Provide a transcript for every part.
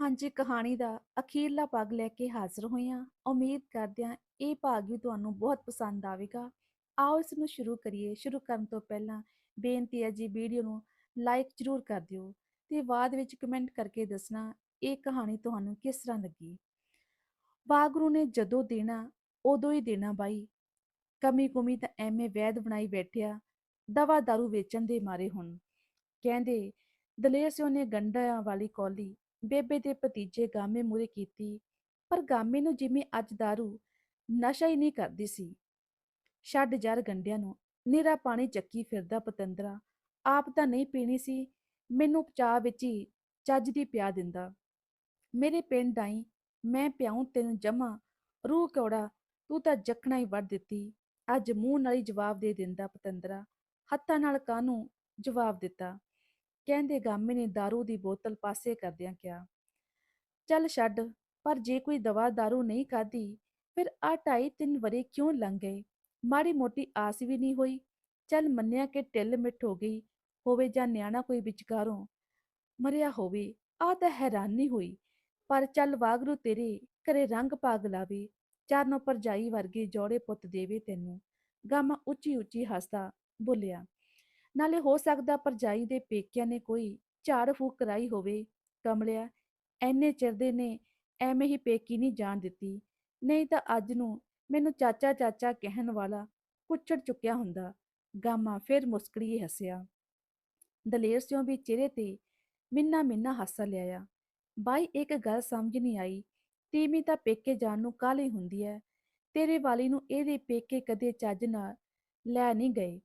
ਹਾਂਜੀ, ਕਹਾਣੀ ਦਾ ਅਖੀਰਲਾ ਭਾਗ ਲੈ ਕੇ ਹਾਜ਼ਰ ਹੋਏ ਹਾਂ। ਉਮੀਦ ਕਰਦੇ ਹਾਂ ਇਹ ਭਾਗ ਵੀ ਤੁਹਾਨੂੰ ਬਹੁਤ ਪਸੰਦ ਆਵੇਗਾ। ਆਓ ਇਸ ਨੂੰ ਸ਼ੁਰੂ ਕਰੀਏ। ਸ਼ੁਰੂ ਕਰਨ ਤੋਂ ਪਹਿਲਾਂ ਬੇਨਤੀ ਹੈ ਜੀ, ਵੀਡੀਓ ਨੂੰ ਲਾਈਕ ਜ਼ਰੂਰ ਕਰ ਦਿਓ ਤੇ ਬਾਅਦ ਵਿੱਚ ਕਮੈਂਟ ਕਰਕੇ ਦੱਸਣਾ ਇਹ ਕਹਾਣੀ ਤੁਹਾਨੂੰ ਕਿਸ ਤਰ੍ਹਾਂ ਲੱਗੀ। ਬਾਗਰੂ ਨੇ ਜਦੋਂ ਦੇਣਾ, ਉਦੋਂ ਹੀ ਦੇਣਾ ਬਾਈ। ਕਮੀ ਕੁਮੀ ਤਾਂ ਐਵੇਂ ਵੈਦ ਬਣਾਈ ਬੈਠਿਆ ਦਵਾ ਦਾਰੂ ਵੇਚਣ ਦੇ ਮਾਰੇ ਹੁਣ। ਕਹਿੰਦੇ, ਦਲੇਰ ਸਿਓ ਨੇ ਗੰਡਾਂ ਵਾਲੀ ਕੌਲੀ ਬੇਬੇ ਦੇ ਭਤੀਜੇ ਗਾਮੇ ਮੂਰੇ ਕੀਤੀ, ਪਰ ਗਾਮੇ ਨੂੰ ਜਿਵੇਂ ਅੱਜ ਦਾਰੂ, ਨਸ਼ਾ ਹੀ ਨਹੀਂ ਕਰਦੀ ਸੀ। ਛੱਡ ਜਰ ਗੰਡਿਆਂ ਨੂੰ, ਨੀਰਾ ਪਾਣੀ ਚੱਕੀ ਫਿਰਦਾ ਪਤੰਦਰਾ, ਆਪ ਤਾਂ ਨਹੀਂ ਪੀਣੀ ਸੀ, ਮੈਨੂੰ ਚਾਹ ਵਿੱਚ ਹੀ ਚੱਜ ਦੀ ਪਿਆ ਦਿੰਦਾ। ਮੇਰੇ ਪਿੰਡ ਆਈ, ਮੈਂ ਪਿਆਉਂ ਤੈਨੂੰ ਜਮਾ, ਰੂਹ ਕੌੜਾ, ਤੂੰ ਤਾਂ ਜਖਣਾ ਹੀ ਵੱਢ ਦਿੱਤੀ, ਅੱਜ ਮੂੰਹ ਨਾਲ ਹੀ ਜਵਾਬ ਦੇ ਦਿੰਦਾ ਪਤੰਦਰਾ, ਹੱਥਾਂ ਨਾਲ ਕਾਹਨੂੰ ਜਵਾਬ ਦਿੱਤਾ? ਕਹਿੰਦੇ ਗਾਮੇ ਨੇ दारू ਦੀ ਬੋਤਲ ਪਾਸੇ ਕਰਦਿਆਂ ਕਿਹਾ ਚੱਲ ਛੱਡ ਪਰ ਜੇ ਕੋਈ ਦਵਾ दारू ਨਹੀਂ ਖਾਧੀ ਫਿਰ ਆ ਢਾਈ ਤਿੰਨ ਵਰੇ ਕਿਉਂ ਲੰਘ ਗਏ ਮਾੜੀ ਮੋਟੀ ਆਸ ਵੀ ਨਹੀਂ ਹੋਈ ਚੱਲ ਮੰਨਿਆ ਕਿ ਢਿੱਲ ਮਿੱਠ ਹੋ ਗਈ ਹੋਵੇ ਜਾਂ ਨਿਆਣਾ ਕੋਈ ਵਿਚਕਾਰੋਂ ਮਰਿਆ ਹੋਵੇ ਆ ਤਾਂ ਹੈਰਾਨੀ ਹੋਈ ਪਰ ਚੱਲ ਵਾਗਰੂ ਤੇਰੇ ਘਰੇ ਰੰਗ ਪਾਗ ਲਾਵੇ ਚਾਰਨੋਂ ਪਰਜਾਈ ਵਰਗੇ ਜੋੜੇ ਪੁੱਤ ਦੇਵੇ ਤੈਨੂੰ ਗਾਮਾ ਉੱਚੀ ਉੱਚੀ ਹੱਸਦਾ ਬੋਲਿਆ ਨਾਲੇ ਹੋ ਸਕਦਾ ਪਰਜਾਈ ਦੇ ਪੇਕਿਆਂ ਨੇ ਕੋਈ ਝਾੜ ਫੂਕ ਕਰਾਈ ਹੋਵੇ, ਕਮਲਿਆ, ਐਨੇ ਚਿਰ ਦੇ ਨੇ, ਐਵੇਂ ਹੀ ਪੇਕੀ ਨਹੀਂ ਜਾਣ ਦਿੱਤੀ। ਨਹੀਂ ਤਾਂ ਅੱਜ ਨੂੰ ਮੈਨੂੰ ਚਾਚਾ ਚਾਚਾ ਕਹਿਣ ਵਾਲਾ ਕੁੱਛੜ ਚੁੱਕਿਆ ਹੁੰਦਾ, ਗਾਮਾ ਫਿਰ ਮੁਸਕੜੀ ਹੱਸਿਆ। ਦਲੇਰ ਸਿਉਂ ਵੀ ਚਿਹਰੇ ਤੇ ਮਿੰਨਾ ਮਿੰਨਾ ਹਾਸਾ ਲਿਆਇਆ। ਬਾਈ, ਇੱਕ ਗੱਲ ਸਮਝ ਨਹੀਂ ਆਈ, ਤੀਵੀਂ ਤਾਂ ਪੇਕੇ ਜਾਣ ਨੂੰ ਕਾਹਲੀ ਹੁੰਦੀ ਐ? ਤੇਰੇ ਵਾਲੀ ਨੂੰ ਇਹਦੇ ਪੇਕੇ ਕਦੇ ਚੱਜ ਨਾਲ ਲੈ ਨਹੀਂ ਗਏ।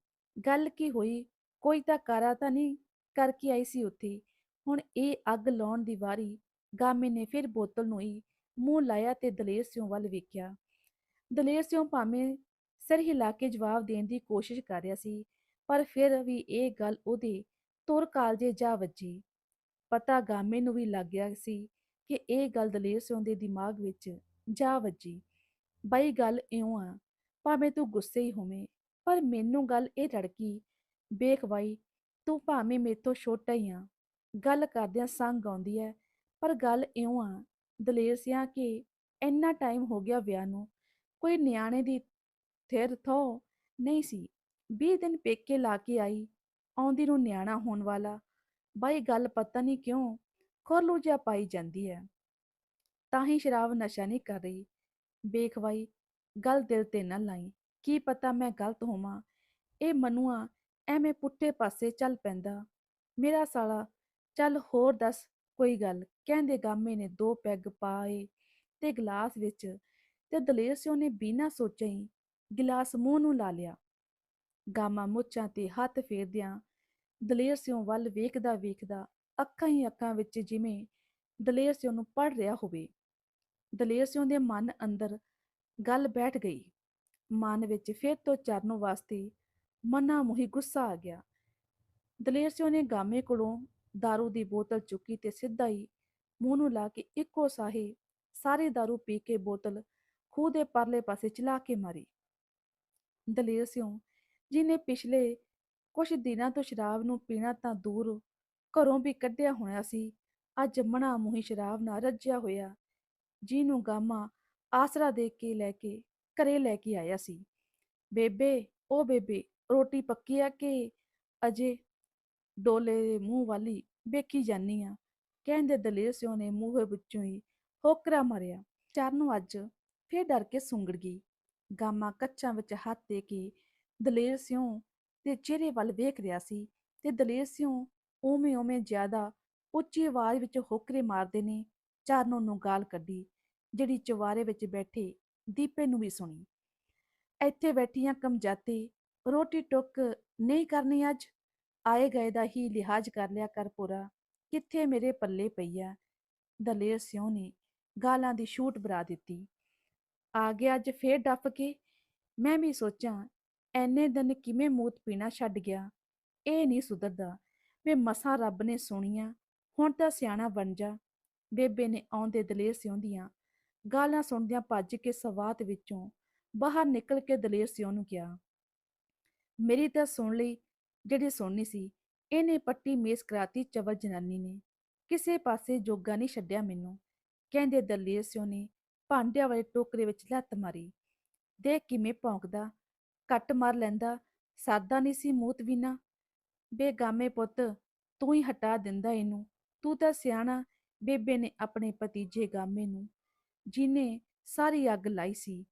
ਗੱਲ ਕੀ ਹੋਈ? ਕੋਈ ਤਾਂ ਕਾਰਾ ਤਾਂ ਨਹੀਂ ਕਰਕੇ ਆਈ ਸੀ ਉੱਥੇ। ਹੁਣ ਇਹ ਅੱਗ ਲਾਉਣ ਦੀ ਵਾਰੀ, ਗਾਮੇ ਨੇ ਫਿਰ ਬੋਤਲ ਨੂੰ ਹੀ ਮੂੰਹ ਲਾਇਆ ਤੇ ਦਲੇਰ ਸਿਉਂ ਵੱਲ ਵੇਖਿਆ। ਦਲੇਰ ਸਿਉਂ ਭਾਵੇਂ ਸਿਰ ਹਿਲਾ ਕੇ ਜਵਾਬ ਦੇਣ ਦੀ ਕੋਸ਼ਿਸ਼ ਕਰ ਰਿਹਾ ਸੀ, ਪਰ ਫਿਰ ਵੀ ਇਹ ਗੱਲ ਉਹਦੇ ਤੁਰ ਕਾਲਜੇ ਜਾ ਵੱਜੀ। ਪਤਾ ਗਾਮੇ ਨੂੰ ਵੀ ਲੱਗ ਗਿਆ ਸੀ ਕਿ ਇਹ ਗੱਲ ਦਲੇਰ ਸਿਉਂ ਦੇ ਦਿਮਾਗ ਵਿੱਚ ਜਾ ਵੱਜੀ। ਬਈ ਗੱਲ ਇਉਂ ਆ, ਭਾਵੇਂ ਤੂੰ ਗੁੱਸੇ ਹੀ ਹੋਵੇਂ, ਪਰ ਮੈਨੂੰ ਗੱਲ ਇਹ ਰੜਕੀ ਵੇਖ ਬਾਈ, ਤੂੰ ਭਾਵੇਂ ਮੇਤੋਂ ਛੋਟਾ ਹੀ ਆ, ਗੱਲ ਕਰਦਿਆਂ ਸੰਗ ਆਉਂਦੀ ਐ, ਪਰ ਗੱਲ ਇਉਂ ਆ, ਦਲੇਰ ਸਿਆ ਕਿ ਇੰਨਾ ਟਾਈਮ ਹੋ ਗਿਆ ਵਿਆਹ ਨੂੰ, ਕੋਈ ਨਿਆਣੇ ਦੀ ਥਿਰ ਥੋ ਨਹੀਂ ਸੀ। 20 ਦਿਨ ਪੇਕੇ ਲਾ ਕੇ ਆਈ, ਆਉਂਦੀ ਨੂੰ ਨਿਆਣਾ ਹੋਣ ਵਾਲਾ, ਬਾਈ ਗੱਲ ਪਤਾ ਨਹੀਂ ਕਿਉਂ ਖੋਲੂ ਜਿਹਾ ਪਾਈ ਜਾਂਦੀ ਹੈ ਤਾਂ ਹੀ ਸ਼ਰਾਬ ਨਸ਼ਾ ਨਹੀਂ ਕਰ ਰਹੀ। ਵੇਖ ਬਾਈ, ਗੱਲ ਦਿਲ ਤੇ ਨਾ ਲਾਈ, ਕੀ ਪਤਾ ਮੈਂ ਗਲਤ ਹੋਵਾਂ, ਇਹ ਮਨੂਆ ਐਵੇਂ ਪੁੱਠੇ ਪਾਸੇ ਚੱਲ ਪੈਂਦਾ। ਮੇਰਾ ਸਾਲਾ, ਚੱਲ ਹੋਰ ਦੱਸ, ਕੋਈ ਗੱਲ, ਕਹਿੰਦੇ ਗਾਮੇ ਨੇ ਦੋ ਪੈਗ ਪਾਏ ਤੇ ਗਲਾਸ ਵਿੱਚ ਤੇ ਦਲੇਰ ਸਿਉ ਨੇ ਬਿਨਾਂ ਸੋਚੇ ਹੀ ਗਿਲਾਸ ਮੂੰਹ ਨੂੰ ਲਾ ਲਿਆ। ਗਾਮਾ ਮੁੱਛਾਂ ਤੇ ਹੱਥ ਫੇਰਦਿਆਂ ਦਲੇਰ ਸਿਉ ਵੱਲ ਵੇਖਦਾ ਵੇਖਦਾ ਅੱਖਾਂ ਹੀ ਅੱਖਾਂ ਵਿੱਚ ਜਿਵੇਂ ਦਲੇਰ ਸਿਉ ਨੂੰ ਪੜ ਰਿਹਾ ਹੋਵੇ। ਦਲੇਰ ਸਿਓ ਦੇ ਮਨ ਅੰਦਰ ਗੱਲ ਬੈਠ ਗਈ। ਮਨ ਵਿੱਚ ਫਿਰ ਤੋਂ ਚਰਨ ਵਾਸਤੇ ਮਨਾ ਮੁਹੀ ਗੁੱਸਾ ਆ ਗਿਆ ਦਲੇਰ ਸਿਉ ਨੇ ਗਾਮੇ ਕੋਲੋਂ दारू ਦੀ ਬੋਤਲ ਚੁੱਕੀ ਤੇ ਸਿੱਧਾ ਹੀ ਮੂੰਹ ਨੂੰ ਲਾ ਕੇ ਇੱਕੋ ਸਾਹੇ ਸਾਰੀ दारू ਪੀ ਕੇ ਬੋਤਲ ਖੂਹ ਦੇ ਪਰਲੇ ਪਾਸੇ ਚਲਾ ਕੇ ਮਾਰੀ ਦਲੇਰ ਸਿਉ ਜਿਨੇ ਪਿਛਲੇ ਕੁਝ ਦਿਨਾਂ ਤੋਂ ਸ਼ਰਾਬ ਨੂੰ ਪੀਣਾ ਤਾਂ ਦੂਰ ਘਰੋਂ ਵੀ ਕੱਢਿਆ ਹੋਇਆ ਸੀ ਅੱਜ ਮਣਾ ਮੁਹੀ ਸ਼ਰਾਬ ਨਾਲ ਰੱਜਿਆ ਹੋਇਆ ਜਿਹਨੂੰ ਗਾਮਾ ਆਸਰਾ ਦੇ ਕੇ ਲੈ ਕੇ ਘਰੇ ਲੈ ਕੇ ਆਇਆ ਸੀ ਬੇਬੇ ਉਹ ਬੇਬੇ ਰੋਟੀ ਪੱਕੀ ਆ ਕਿ ਅਜੇ ਡੋਲੇ ਦੇ ਮੂੰਹ ਵਾਲੀ ਵੇਖੀ ਜਾਨੀ ਆ ਕਹਿੰਦੇ ਦਲੇਰ ਸਿਉ ਨੇ ਮੂੰਹ ਵਿੱਚੋਂ ਹੀ ਹੋਕਰਾ ਮਾਰਿਆ। ਚਰਨ ਅੱਜ ਫੇਰ ਡਰ ਕੇ ਸੁੰਗੜ ਗਈ। ਗਾਮਾ ਕੱਚਾਂ ਵਿੱਚ ਹੱਥ ਦੇ ਕੇ ਦਲੇਰ ਸਿਉ ਦੇ ਚਿਹਰੇ ਵੱਲ ਵੇਖ ਰਿਹਾ ਸੀ ਤੇ ਦਲੇਰ ਸਿਉ ਓਵੇਂ ਓਵੇਂ ਜ਼ਿਆਦਾ ਉੱਚੀ ਆਵਾਜ਼ ਵਿੱਚ ਹੋਕਰੇ ਮਾਰਦੇ ਨੇ, ਚਰਨੋਂ ਨੂੰ ਗਾਲ ਕੱਢੀ, ਜਿਹੜੀ ਚਵਾਰੇ ਵਿੱਚ ਬੈਠੇ ਦੀਪੇ ਨੂੰ ਵੀ ਸੁਣੀ। ਇੱਥੇ ਬੈਠੀਆਂ ਕਮਜਾਤੇ ਰੋਟੀ ਟੁੱਕ ਨਹੀਂ ਕਰਨੀ ਅੱਜ। ਆਏ ਗਏ ਦਾ ਹੀ ਲਿਹਾਜ਼ ਕਰ ਲਿਆ ਕਰ ਪੂਰਾ ਕਿੱਥੇ ਮੇਰੇ ਪੱਲੇ ਪਈਆ ਦਲੇਰ ਸਿਉ ਨੇ ਗਾਲਾਂ ਦੀ ਛੂਟ ਬਰਾ ਦਿੱਤੀ। ਆ ਗਿਆ ਅੱਜ ਫੇਰ ਡੱਫ ਕੇ। ਮੈਂ ਵੀ ਸੋਚਾਂ, ਐਨੇ ਦਿਨ ਕਿਵੇਂ ਮੂਤ ਪੀਣਾ ਛੱਡ ਗਿਆ? ਇਹ ਨਹੀਂ ਸੁਧਰਦਾ। ਵੇ ਮਸਾਂ ਰੱਬ ਨੇ ਸੁਣੀਆਂ। ਹੁਣ ਤਾਂ ਸਿਆਣਾ ਬਣ ਜਾ। ਬੇਬੇ ਨੇ ਆਉਂਦੇ ਦਲੇਰ ਸਿਉਂ ਦੀਆਂ ਗਾਲਾਂ ਸੁਣਦਿਆਂ ਭੱਜ ਕੇ ਸਵਾਤ ਵਿੱਚੋਂ ਬਾਹਰ ਨਿਕਲ ਕੇ ਦਲੇਰ ਸਿਉਂ ਨੂੰ ਕਿਹਾ ਮੇਰੀ ਤਾਂ ਸੁਣ ਲਈ ਜਿਹੜੀ ਸੁਣਨੀ ਸੀ, ਇਹਨੇ ਪੱਟੀ ਮੇਸ ਕਰਾਤੀ ਚਵਲ ਜਨਾਨੀ ਨੇ, ਕਿਸੇ ਪਾਸੇ ਜੋਗਾ ਨਹੀਂ ਛੱਡਿਆ ਮੈਨੂੰ। ਕਹਿੰਦੇ ਦਲੇਰ ਸਿਓ ਨੇ ਭਾਂਡਿਆਂ ਵਾਲੇ ਟੋਕਰੇ ਵਿੱਚ ਲੱਤ ਮਾਰੀ। ਦੇਖ ਕਿਵੇਂ ਭੌਂਕਦਾ, ਕੱਟ ਮਾਰ ਲੈਂਦਾ, ਸਾਦਾ ਨਹੀਂ ਸੀ ਮੂਤ ਬਿਨਾ ਬੇਗਾਮੇ ਪੁੱਤ, ਤੂੰ ਹੀ ਹਟਾ ਦਿੰਦਾ ਇਹਨੂੰ, ਤੂੰ ਤਾਂ ਸਿਆਣਾ ਬੇਬੇ ਨੇ ਆਪਣੇ ਭਤੀਜੇ ਗਾਮੇ ਨੂੰ, ਜਿਹਨੇ ਸਾਰੀ ਅੱਗ ਲਾਈ ਸੀ।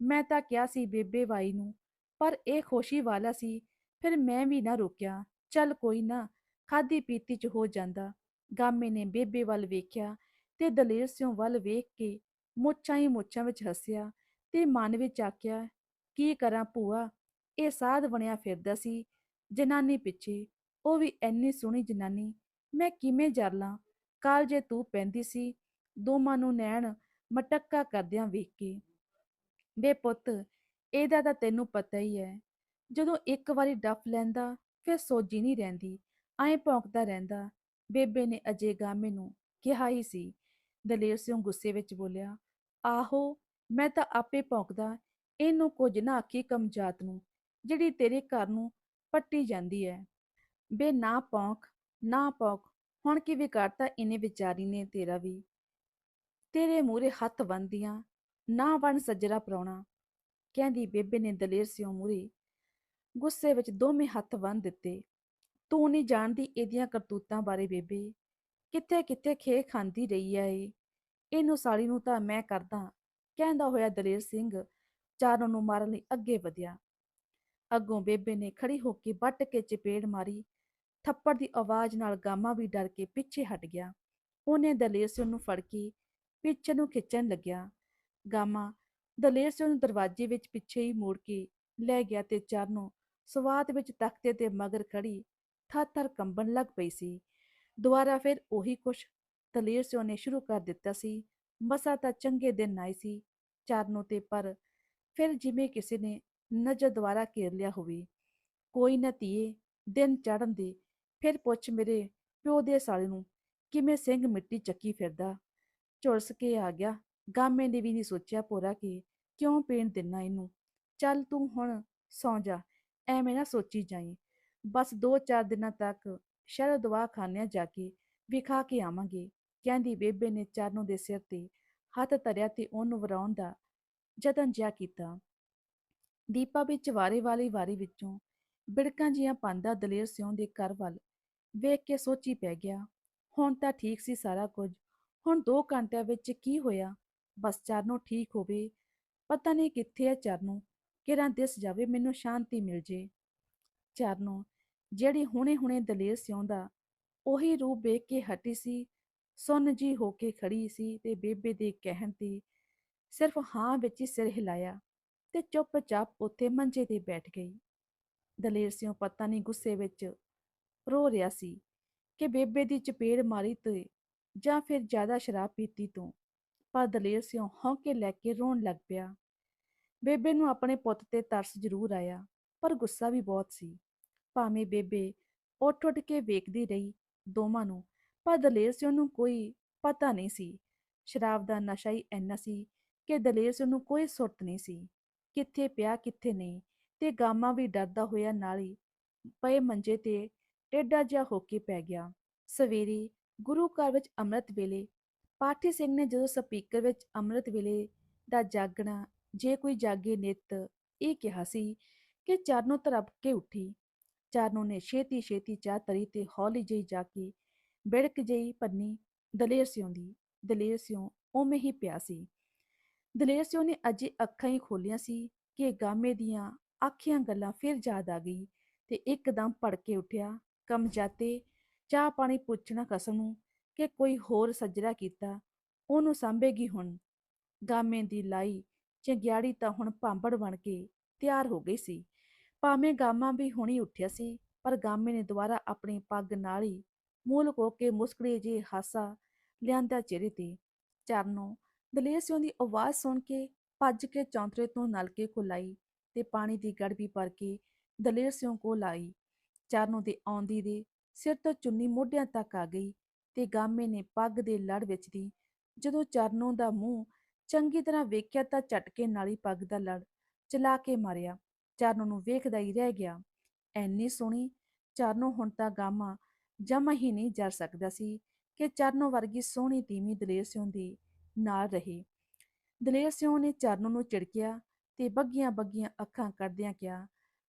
ਮੈਂ ਤਾਂ ਕਿਹਾ ਸੀ ਬੇਬੇ ਬਾਈ ਨੂੰ ਪਰ ਇਹ ਖੁਸ਼ੀ ਵਾਲਾ ਸੀ, ਫਿਰ ਮੈਂ ਵੀ ਨਾ ਰੋਕਿਆ। ਚੱਲ ਕੋਈ ਨਾ ਖਾਦੀ ਪੀਤੀ ਚ ਹੋ ਜਾਂਦਾ। ਗਾਮੇ ਨੇ ਬੇਬੇ ਵੱਲ ਵੇਖਿਆ ਤੇ ਦਲੇਰ ਸਿਉ ਵੱਲ ਵੇਖ ਕੇ ਮੁੱਛਾਂ ਹੀ ਮੁੱਛਾਂ ਵਿੱਚ ਹੱਸਿਆ ਤੇ ਮਨ ਵਿੱਚ ਆਖਿਆ, ਕੀ ਕਰਾਂ ਭੂਆ? ਇਹ ਸਾਧ ਬਣਿਆ ਫਿਰਦਾ ਸੀ, ਜਨਾਨੀ ਪਿੱਛੇ। ਉਹ ਵੀ ਐਨੀ ਸੋਹਣੀ ਜਨਾਨੀ। ਮੈਂ ਕਿਵੇਂ ਜਰ ਲਾਂ? ਕੱਲ ਜੇ ਤੂੰ ਪੈਂਦੀ ਸੀ, ਦੋਵਾਂ ਨੂੰ ਨੈਣ ਮਟੱਕਾ ਕਰਦਿਆਂ ਵੇਖ ਕੇ। ਬੇ ਪੁੱਤ ਇਹਦਾ ਤਾਂ ਤੈਨੂੰ ਪਤਾ ਹੀ ਹੈ, ਜਦੋਂ ਇੱਕ ਵਾਰੀ ਡੱਫ ਲੈਂਦਾ, ਫਿਰ ਸੋਜੀ ਨਹੀਂ ਰਹਿੰਦੀ, ਐਂ ਭੌਂਕਦਾ ਰਹਿੰਦਾ। ਬੇਬੇ ਨੇ ਅਜੇ ਗਾਮੇ ਨੂੰ ਕਿਹਾ ਹੀ ਸੀ, ਦਲੇਰ ਸਿੰਘ ਗੁੱਸੇ ਵਿੱਚ ਬੋਲਿਆ, ਆਹੋ, ਮੈਂ ਤਾਂ ਆਪੇ ਭੌਂਕਦਾ, ਇਹਨੂੰ ਕੁਝ ਨਾ ਆਖੀ ਕਮਜਾਤ ਨੂੰ, ਜਿਹੜੀ ਤੇਰੇ ਘਰ ਨੂੰ ਪੱਟੀ ਜਾਂਦੀ ਹੈ। ਬੇ, ਨਾ ਭੌਂਕ ਨਾ ਭੌਂਕ, ਹੁਣ ਕੀ ਵਿਗਾੜਤਾ ਇਹਨੇ ਵਿਚਾਰੀ ਨੇ ਤੇਰਾ ਵੀ। ਤੇਰੇ ਮੂਰੇ ਹੱਥ ਬੰਦੀਆਂ ਨਾ ਬਣ ਸੱਜਰਾ ਪ੍ਰਾਹੁਣਾ ਕਹਿੰਦੀ, ਬੇਬੇ ਨੇ ਦਲੇਰ ਸਿਉ ਮੂਰੇ। ਗੁੱਸੇ ਵਿੱਚ ਦੋਵੇਂ ਹੱਥ ਬੰਨ ਦਿੱਤੇ। ਤੂੰ ਨਹੀਂ ਜਾਣਦੀ ਇਹਦੀਆਂ ਕਰਤੂਤਾਂ ਬਾਰੇ ਬੇਬੇ। ਕਿੱਥੇ ਕਿੱਥੇ ਖੇ ਖਾਂਦੀ ਰਹੀ ਐ ਇਹ? ਇਹਨੂੰ ਸਾਲੀ ਨੂੰ ਤਾਂ ਮੈਂ ਕਰਦਾ। ਕਹਿੰਦਾ ਹੋਇਆ ਦਲੇਰ ਸਿੰਘ ਚਾਰੋਂ ਨੂੰ ਮਾਰਨ ਲਈ ਅੱਗੇ ਵਧਿਆ। ਅੱਗੋਂ ਬੇਬੇ ਨੇ ਖੜੀ ਹੋ ਕੇ ਵੱਟ ਕੇ ਚਪੇੜ ਮਾਰੀ। ਥੱਪੜ ਦੀ ਆਵਾਜ਼ ਨਾਲ ਗਾਮਾ ਵੀ ਡਰ ਕੇ ਪਿੱਛੇ ਹਟ ਗਿਆ। ਉਹਨੇ ਦਲੇਰ ਸਿੰਘ ਨੂੰ ਫੜ ਕੇ ਪਿੱਛੇ ਨੂੰ ਖਿੱਚਣ ਲੱਗਿਆ। ਗਾਮਾ ਦਲੇਰ ਸਿੰਘ ਨੂੰ ਦਰਵਾਜ਼ੇ ਵਿੱਚ ਪਿੱਛੇ ਹੀ ਮੋੜ ਕੇ ਲੈ ਗਿਆ ਤੇ ਚਰਨੋਂ ਸਵਾਦ ਵਿੱਚ ਤਖਤੇ ਤੇ ਮਗਰ ਖੜੀ ਥਰ-ਥਰ ਕੰਬਣ ਲੱਗ ਪਈ ਸੀ। ਦੁਬਾਰਾ ਫਿਰ ਉਹੀ ਕੁਛ ਦਲੇਰ ਸਿੰਘ ਨੇ ਸ਼ੁਰੂ ਕਰ ਦਿੱਤਾ ਸੀ। ਮਸਾ ਤਾਂ ਚੰਗੇ ਦਿਨ ਆਏ ਸੀ ਚਰਨੋਂ ਤੇ, ਪਰ ਫਿਰ ਜਿਵੇਂ ਕਿਸੇ ਨੇ ਨਜ਼ਰ ਦੁਆਰਾ ਘੇਰ ਲਿਆ ਹੋਵੇ। ਕੋਈ ਨਾ ਧੀਏ, ਦਿਨ ਚੜਨ ਦੇ, ਫਿਰ ਪੁੱਛ ਮੇਰੇ ਪਿਓ ਦੇ ਸਾਲੇ ਨੂੰ, ਕਿਵੇਂ ਸਿੰਘ ਮਿੱਟੀ ਚੱਕੀ ਫਿਰਦਾ? ਝੁਲਸ ਕੇ ਆ ਗਿਆ। ਗਾਮੇ ਨੇ ਵੀ ਨਹੀਂ ਸੋਚਿਆ ਪੋਰਾ ਕਿ ਕਿਉਂ ਪੇਣ ਦਿੰਨਾ ਇਹਨੂੰ। ਚੱਲ ਤੂੰ ਹੁਣ ਸੌਂ ਜਾ, ਐਵੇਂ ਨਾ ਸੋਚੀ ਜਾਈ। ਬਸ 2-4 ਦਿਨਾਂ ਤੱਕ ਸ਼ਹਿਰ ਦਵਾਖਾਨਿਆਂ ਜਾ ਕੇ ਵਿਖਾ ਕੇ ਆਵਾਂਗੇ। ਕਹਿੰਦੀ ਬੇਬੇ ਨੇ ਚਰਨੋਂ ਦੇ ਸਿਰ ਤੇ ਹੱਥ ਧਰਿਆ ਤੇ ਉਹਨੂੰ ਵਰਾਉਣ ਦਾ ਯਤਨ ਜਿਹਾ ਕੀਤਾ। ਦੀਪਾ ਵਿੱਚ ਵਾਰੇ ਵਾਲੀ ਵਾਰੀ ਵਿੱਚੋਂ ਬਿੜਕਾਂ ਜੀਆਂ ਪਾਂਦਾ ਦਲੇਰ ਸਿਉਂ ਦੇ ਘਰ ਵੱਲ ਵੇਖ ਕੇ ਸੋਚੀ ਪੈ ਗਿਆ, ਹੁਣ ਤਾਂ ਠੀਕ ਸੀ ਸਾਰਾ ਕੁਝ। ਹੁਣ 2 ਘੰਟਿਆਂ ਵਿੱਚ ਕੀ ਹੋਇਆ? ਬਸ ਚਰਨੋਂ ਠੀਕ ਹੋਵੇ, ਪਤਾ ਨਹੀਂ ਕਿੱਥੇ ਹੈ ਚਰਨੋਂ ਕਿਰਾਂ ਦਿਸ ਜਾਵੇ, ਮੈਨੂੰ ਸ਼ਾਂਤੀ ਮਿਲ ਜੇ। ਚਰਨੋਂ, ਜਿਹੜੀ ਹੁਣੇ-ਹੁਣੇ ਦਲੇਰ ਸਿਉਂ ਦਾ, ਉਹੀ ਰੂਪ ਵੇਖ ਕੇ ਹਟੀ ਸੀ, ਸੁੰਨ ਜੀ ਹੋ ਕੇ ਖੜੀ ਸੀ ਤੇ ਬੇਬੇ ਦੇ ਕਹਿਣ ਤੇ ਸਿਰਫ ਹਾਂ ਵਿੱਚ ਹੀ ਸਿਰ ਹਿਲਾਇਆ ਤੇ ਚੁੱਪਚਾਪ ਉੱਥੇ ਮੰਜੇ ਤੇ ਬੈਠ ਗਈ। ਦਲੇਰ ਸਿਉਂ ਪਤਾ ਨਹੀਂ ਗੁੱਸੇ ਵਿੱਚ ਰੋ ਰਿਹਾ ਸੀ ਕਿ ਬੇਬੇ ਦੀ ਚਪੇੜ ਮਾਰੀ ਤੇ ਜਾਂ ਫਿਰ ਜ਼ਿਆਦਾ ਸ਼ਰਾਬ ਪੀਤੀ ਤੋਂ। ਪਰ ਦਲੇਰ ਸਿਉਂ ਹੌਂਕੇ ਲੈ ਕੇ ਰੋਣ ਲੱਗ ਪਿਆ। ਬੇਬੇ ਨੂੰ ਆਪਣੇ ਪੁੱਤ ਤੇ ਤਰਸ ਜ਼ਰੂਰ ਆਇਆ, ਪਰ ਗੁੱਸਾ ਵੀ ਬਹੁਤ ਸੀ। ਭਾਵੇਂ ਬੇਬੇ ਉੱਠ-ਉੱਠ ਕੇ ਵੇਖਦੀ ਰਹੀ ਦੋਵਾਂ ਨੂੰ ਪਰ ਦਲੇਰ ਸਿਉਂ ਨੂੰ ਕੋਈ ਪਤਾ ਨਹੀਂ ਸੀ। ਸ਼ਰਾਬ ਦਾ ਨਸ਼ਾ ਹੀ ਇੰਨਾ ਸੀ ਕਿ ਦਲੇਰ ਸਿਉਂ ਨੂੰ ਕੋਈ ਸੁਰਤ ਨਹੀਂ ਸੀ। ਕਿੱਥੇ ਪਿਆ, ਕਿੱਥੇ ਨਹੀਂ ਤੇ ਗਾਮਾ ਵੀ ਡਰਦਾ ਹੋਇਆ ਨਾਲ ਹੀ ਪਏ ਮੰਜੇ ਤੇ ਟੇਢਾ ਜਿਹਾ ਹੋ ਕੇ ਪੈ ਗਿਆ। ਸਵੇਰੇ ਗੁਰੂ ਘਰ ਵਿੱਚ ਅੰਮ੍ਰਿਤ ਵੇਲੇ ਪਾਠੀ ਸਿੰਘ ਨੇ ਜਦੋਂ ਸਪੀਕਰ ਵਿੱਚ ਅੰਮ੍ਰਿਤ ਵੇਲੇ ਦਾ ਜਾਗਣਾ, ਜੇ ਕੋਈ ਜਾਗੇ ਨਿਤ, ਇਹ ਕਿਹਾ ਸੀ ਕਿ ਚਰਨੋਂ ਤਰਪ ਕੇ ਉੱਠੀ। ਚਰਨੋਂ ਨੇ ਛੇਤੀ ਛੇਤੀ ਚਾਹ ਤਰੀ ਤੇ ਹੌਲੀ ਜਿਹੀ ਜਾ ਕੇ ਬਿੜਕ ਜਿਹੀ ਪੰਨੀ, ਦਲੇਰ ਸਿਉਂ ਦੀ, ਦਲੇਰ ਸਿਉਂ ਉਵੇਂ ਹੀ ਪਿਆ ਸੀ। ਦਲੇਰ ਸਿਉਂ ਨੇ ਅਜੇ ਅੱਖਾਂ ਹੀ ਖੋਲੀਆਂ ਸੀ ਕਿ ਗਾਮੇ ਦੀਆਂ ਆਖੀਆਂ ਗੱਲਾਂ ਫਿਰ ਯਾਦ ਆ ਗਈ ਤੇ ਇੱਕਦਮ ਭੜ ਕੇ ਉੱਠਿਆ, ਕੰਮ ਜਾਤੇ, ਚਾਹ ਪਾਣੀ ਪੁੱਛਣਾ ਕਸਮ ਨੂੰ ਕਿ ਕੋਈ ਹੋਰ ਸੱਜਰਾ ਕੀਤਾ, ਉਹਨੂੰ ਸਾਂਭੇਗੀ ਹੁਣ। ਗਾਮੇ ਦੀ ਲਾਈ ਚੰਗਿਆੜੀ ਤਾਂ ਹੁਣ ਭਾਂਬੜ ਬਣ ਕੇ ਤਿਆਰ ਹੋ ਗਈ ਸੀ। ਭਾਵੇਂ ਗਾਮਾ ਵੀ ਹੁਣੀ ਉੱਠਿਆ ਸੀ, ਪਰ ਗਾਮੇ ਨੇ ਦੁਬਾਰਾ ਆਪਣੀ ਪੱਗ ਨਾਲ ਹੀ ਮੂੰਹ ਲੁਕੋ ਕੇ ਮੁਸਕੜੇ ਜੇ ਹਾਸਾ ਲਿਆਂਦਾ ਚਿਹਰੇ ਤੇ। ਚਰਨੋਂ ਦਲੇਰ ਦੀ ਆਵਾਜ਼ ਸੁਣ ਕੇ ਭੱਜ ਕੇ ਚੌਂਤਰੇ ਤੋਂ ਨਲਕੇ ਕੋਲ ਆਈ ਤੇ ਪਾਣੀ ਦੀ ਗੜਬੀ ਭਰ ਕੇ ਦਲੇਰ ਸਿਉਂ ਕੋਲ ਆਈ ਚਰਨੋਂ ਦੇ ਆਉਂਦੀ ਦੇ ਸਿਰ ਤੋਂ ਚੁੰਨੀ ਮੋਢਿਆਂ ਤੱਕ ਆ ਗਈ। ਤੇ ਗਾਮੇ ਨੇ ਪੱਗ ਦੇ ਲੜ ਵਿੱਚ ਦੀ ਜਦੋਂ ਚਰਨੋਂ ਦਾ ਮੂੰਹ ਚੰਗੀ ਤਰ੍ਹਾਂ ਵੇਖਿਆ ਤਾਂ ਝਟਕੇ ਨਾਲ ਹੀ ਪੱਗ ਦਾ ਲੜ ਚਲਾ ਕੇ ਮਾਰਿਆ। ਚਰਨੋਂ ਨੂੰ ਵੇਖਦਾ ਹੀ ਰਹਿ ਗਿਆ। ਐਨੀ ਸੋਹਣੀ, ਚਰਨੋਂ, ਹੁਣ ਤਾਂ ਗਾਮਾ ਜਮਾ ਹੀ ਨਹੀਂ ਜਰ ਸਕਦਾ ਸੀ ਕਿ ਚਰਨੋਂ ਵਰਗੀ ਸੋਹਣੀ ਤੀਵੀਂ ਦਲੇਰ ਸਿਉਂ ਦੀ ਨਾਲ ਰਹੀ। ਦਲੇਰ ਸਿਉਂ ਨੇ ਚਰਨੋਂ ਨੂੰ ਝਿੜਕਿਆ ਤੇ ਬੱਗੀਆਂ ਬੱਗੀਆਂ ਅੱਖਾਂ ਕੱਢਦਿਆਂ ਕਿਹਾ,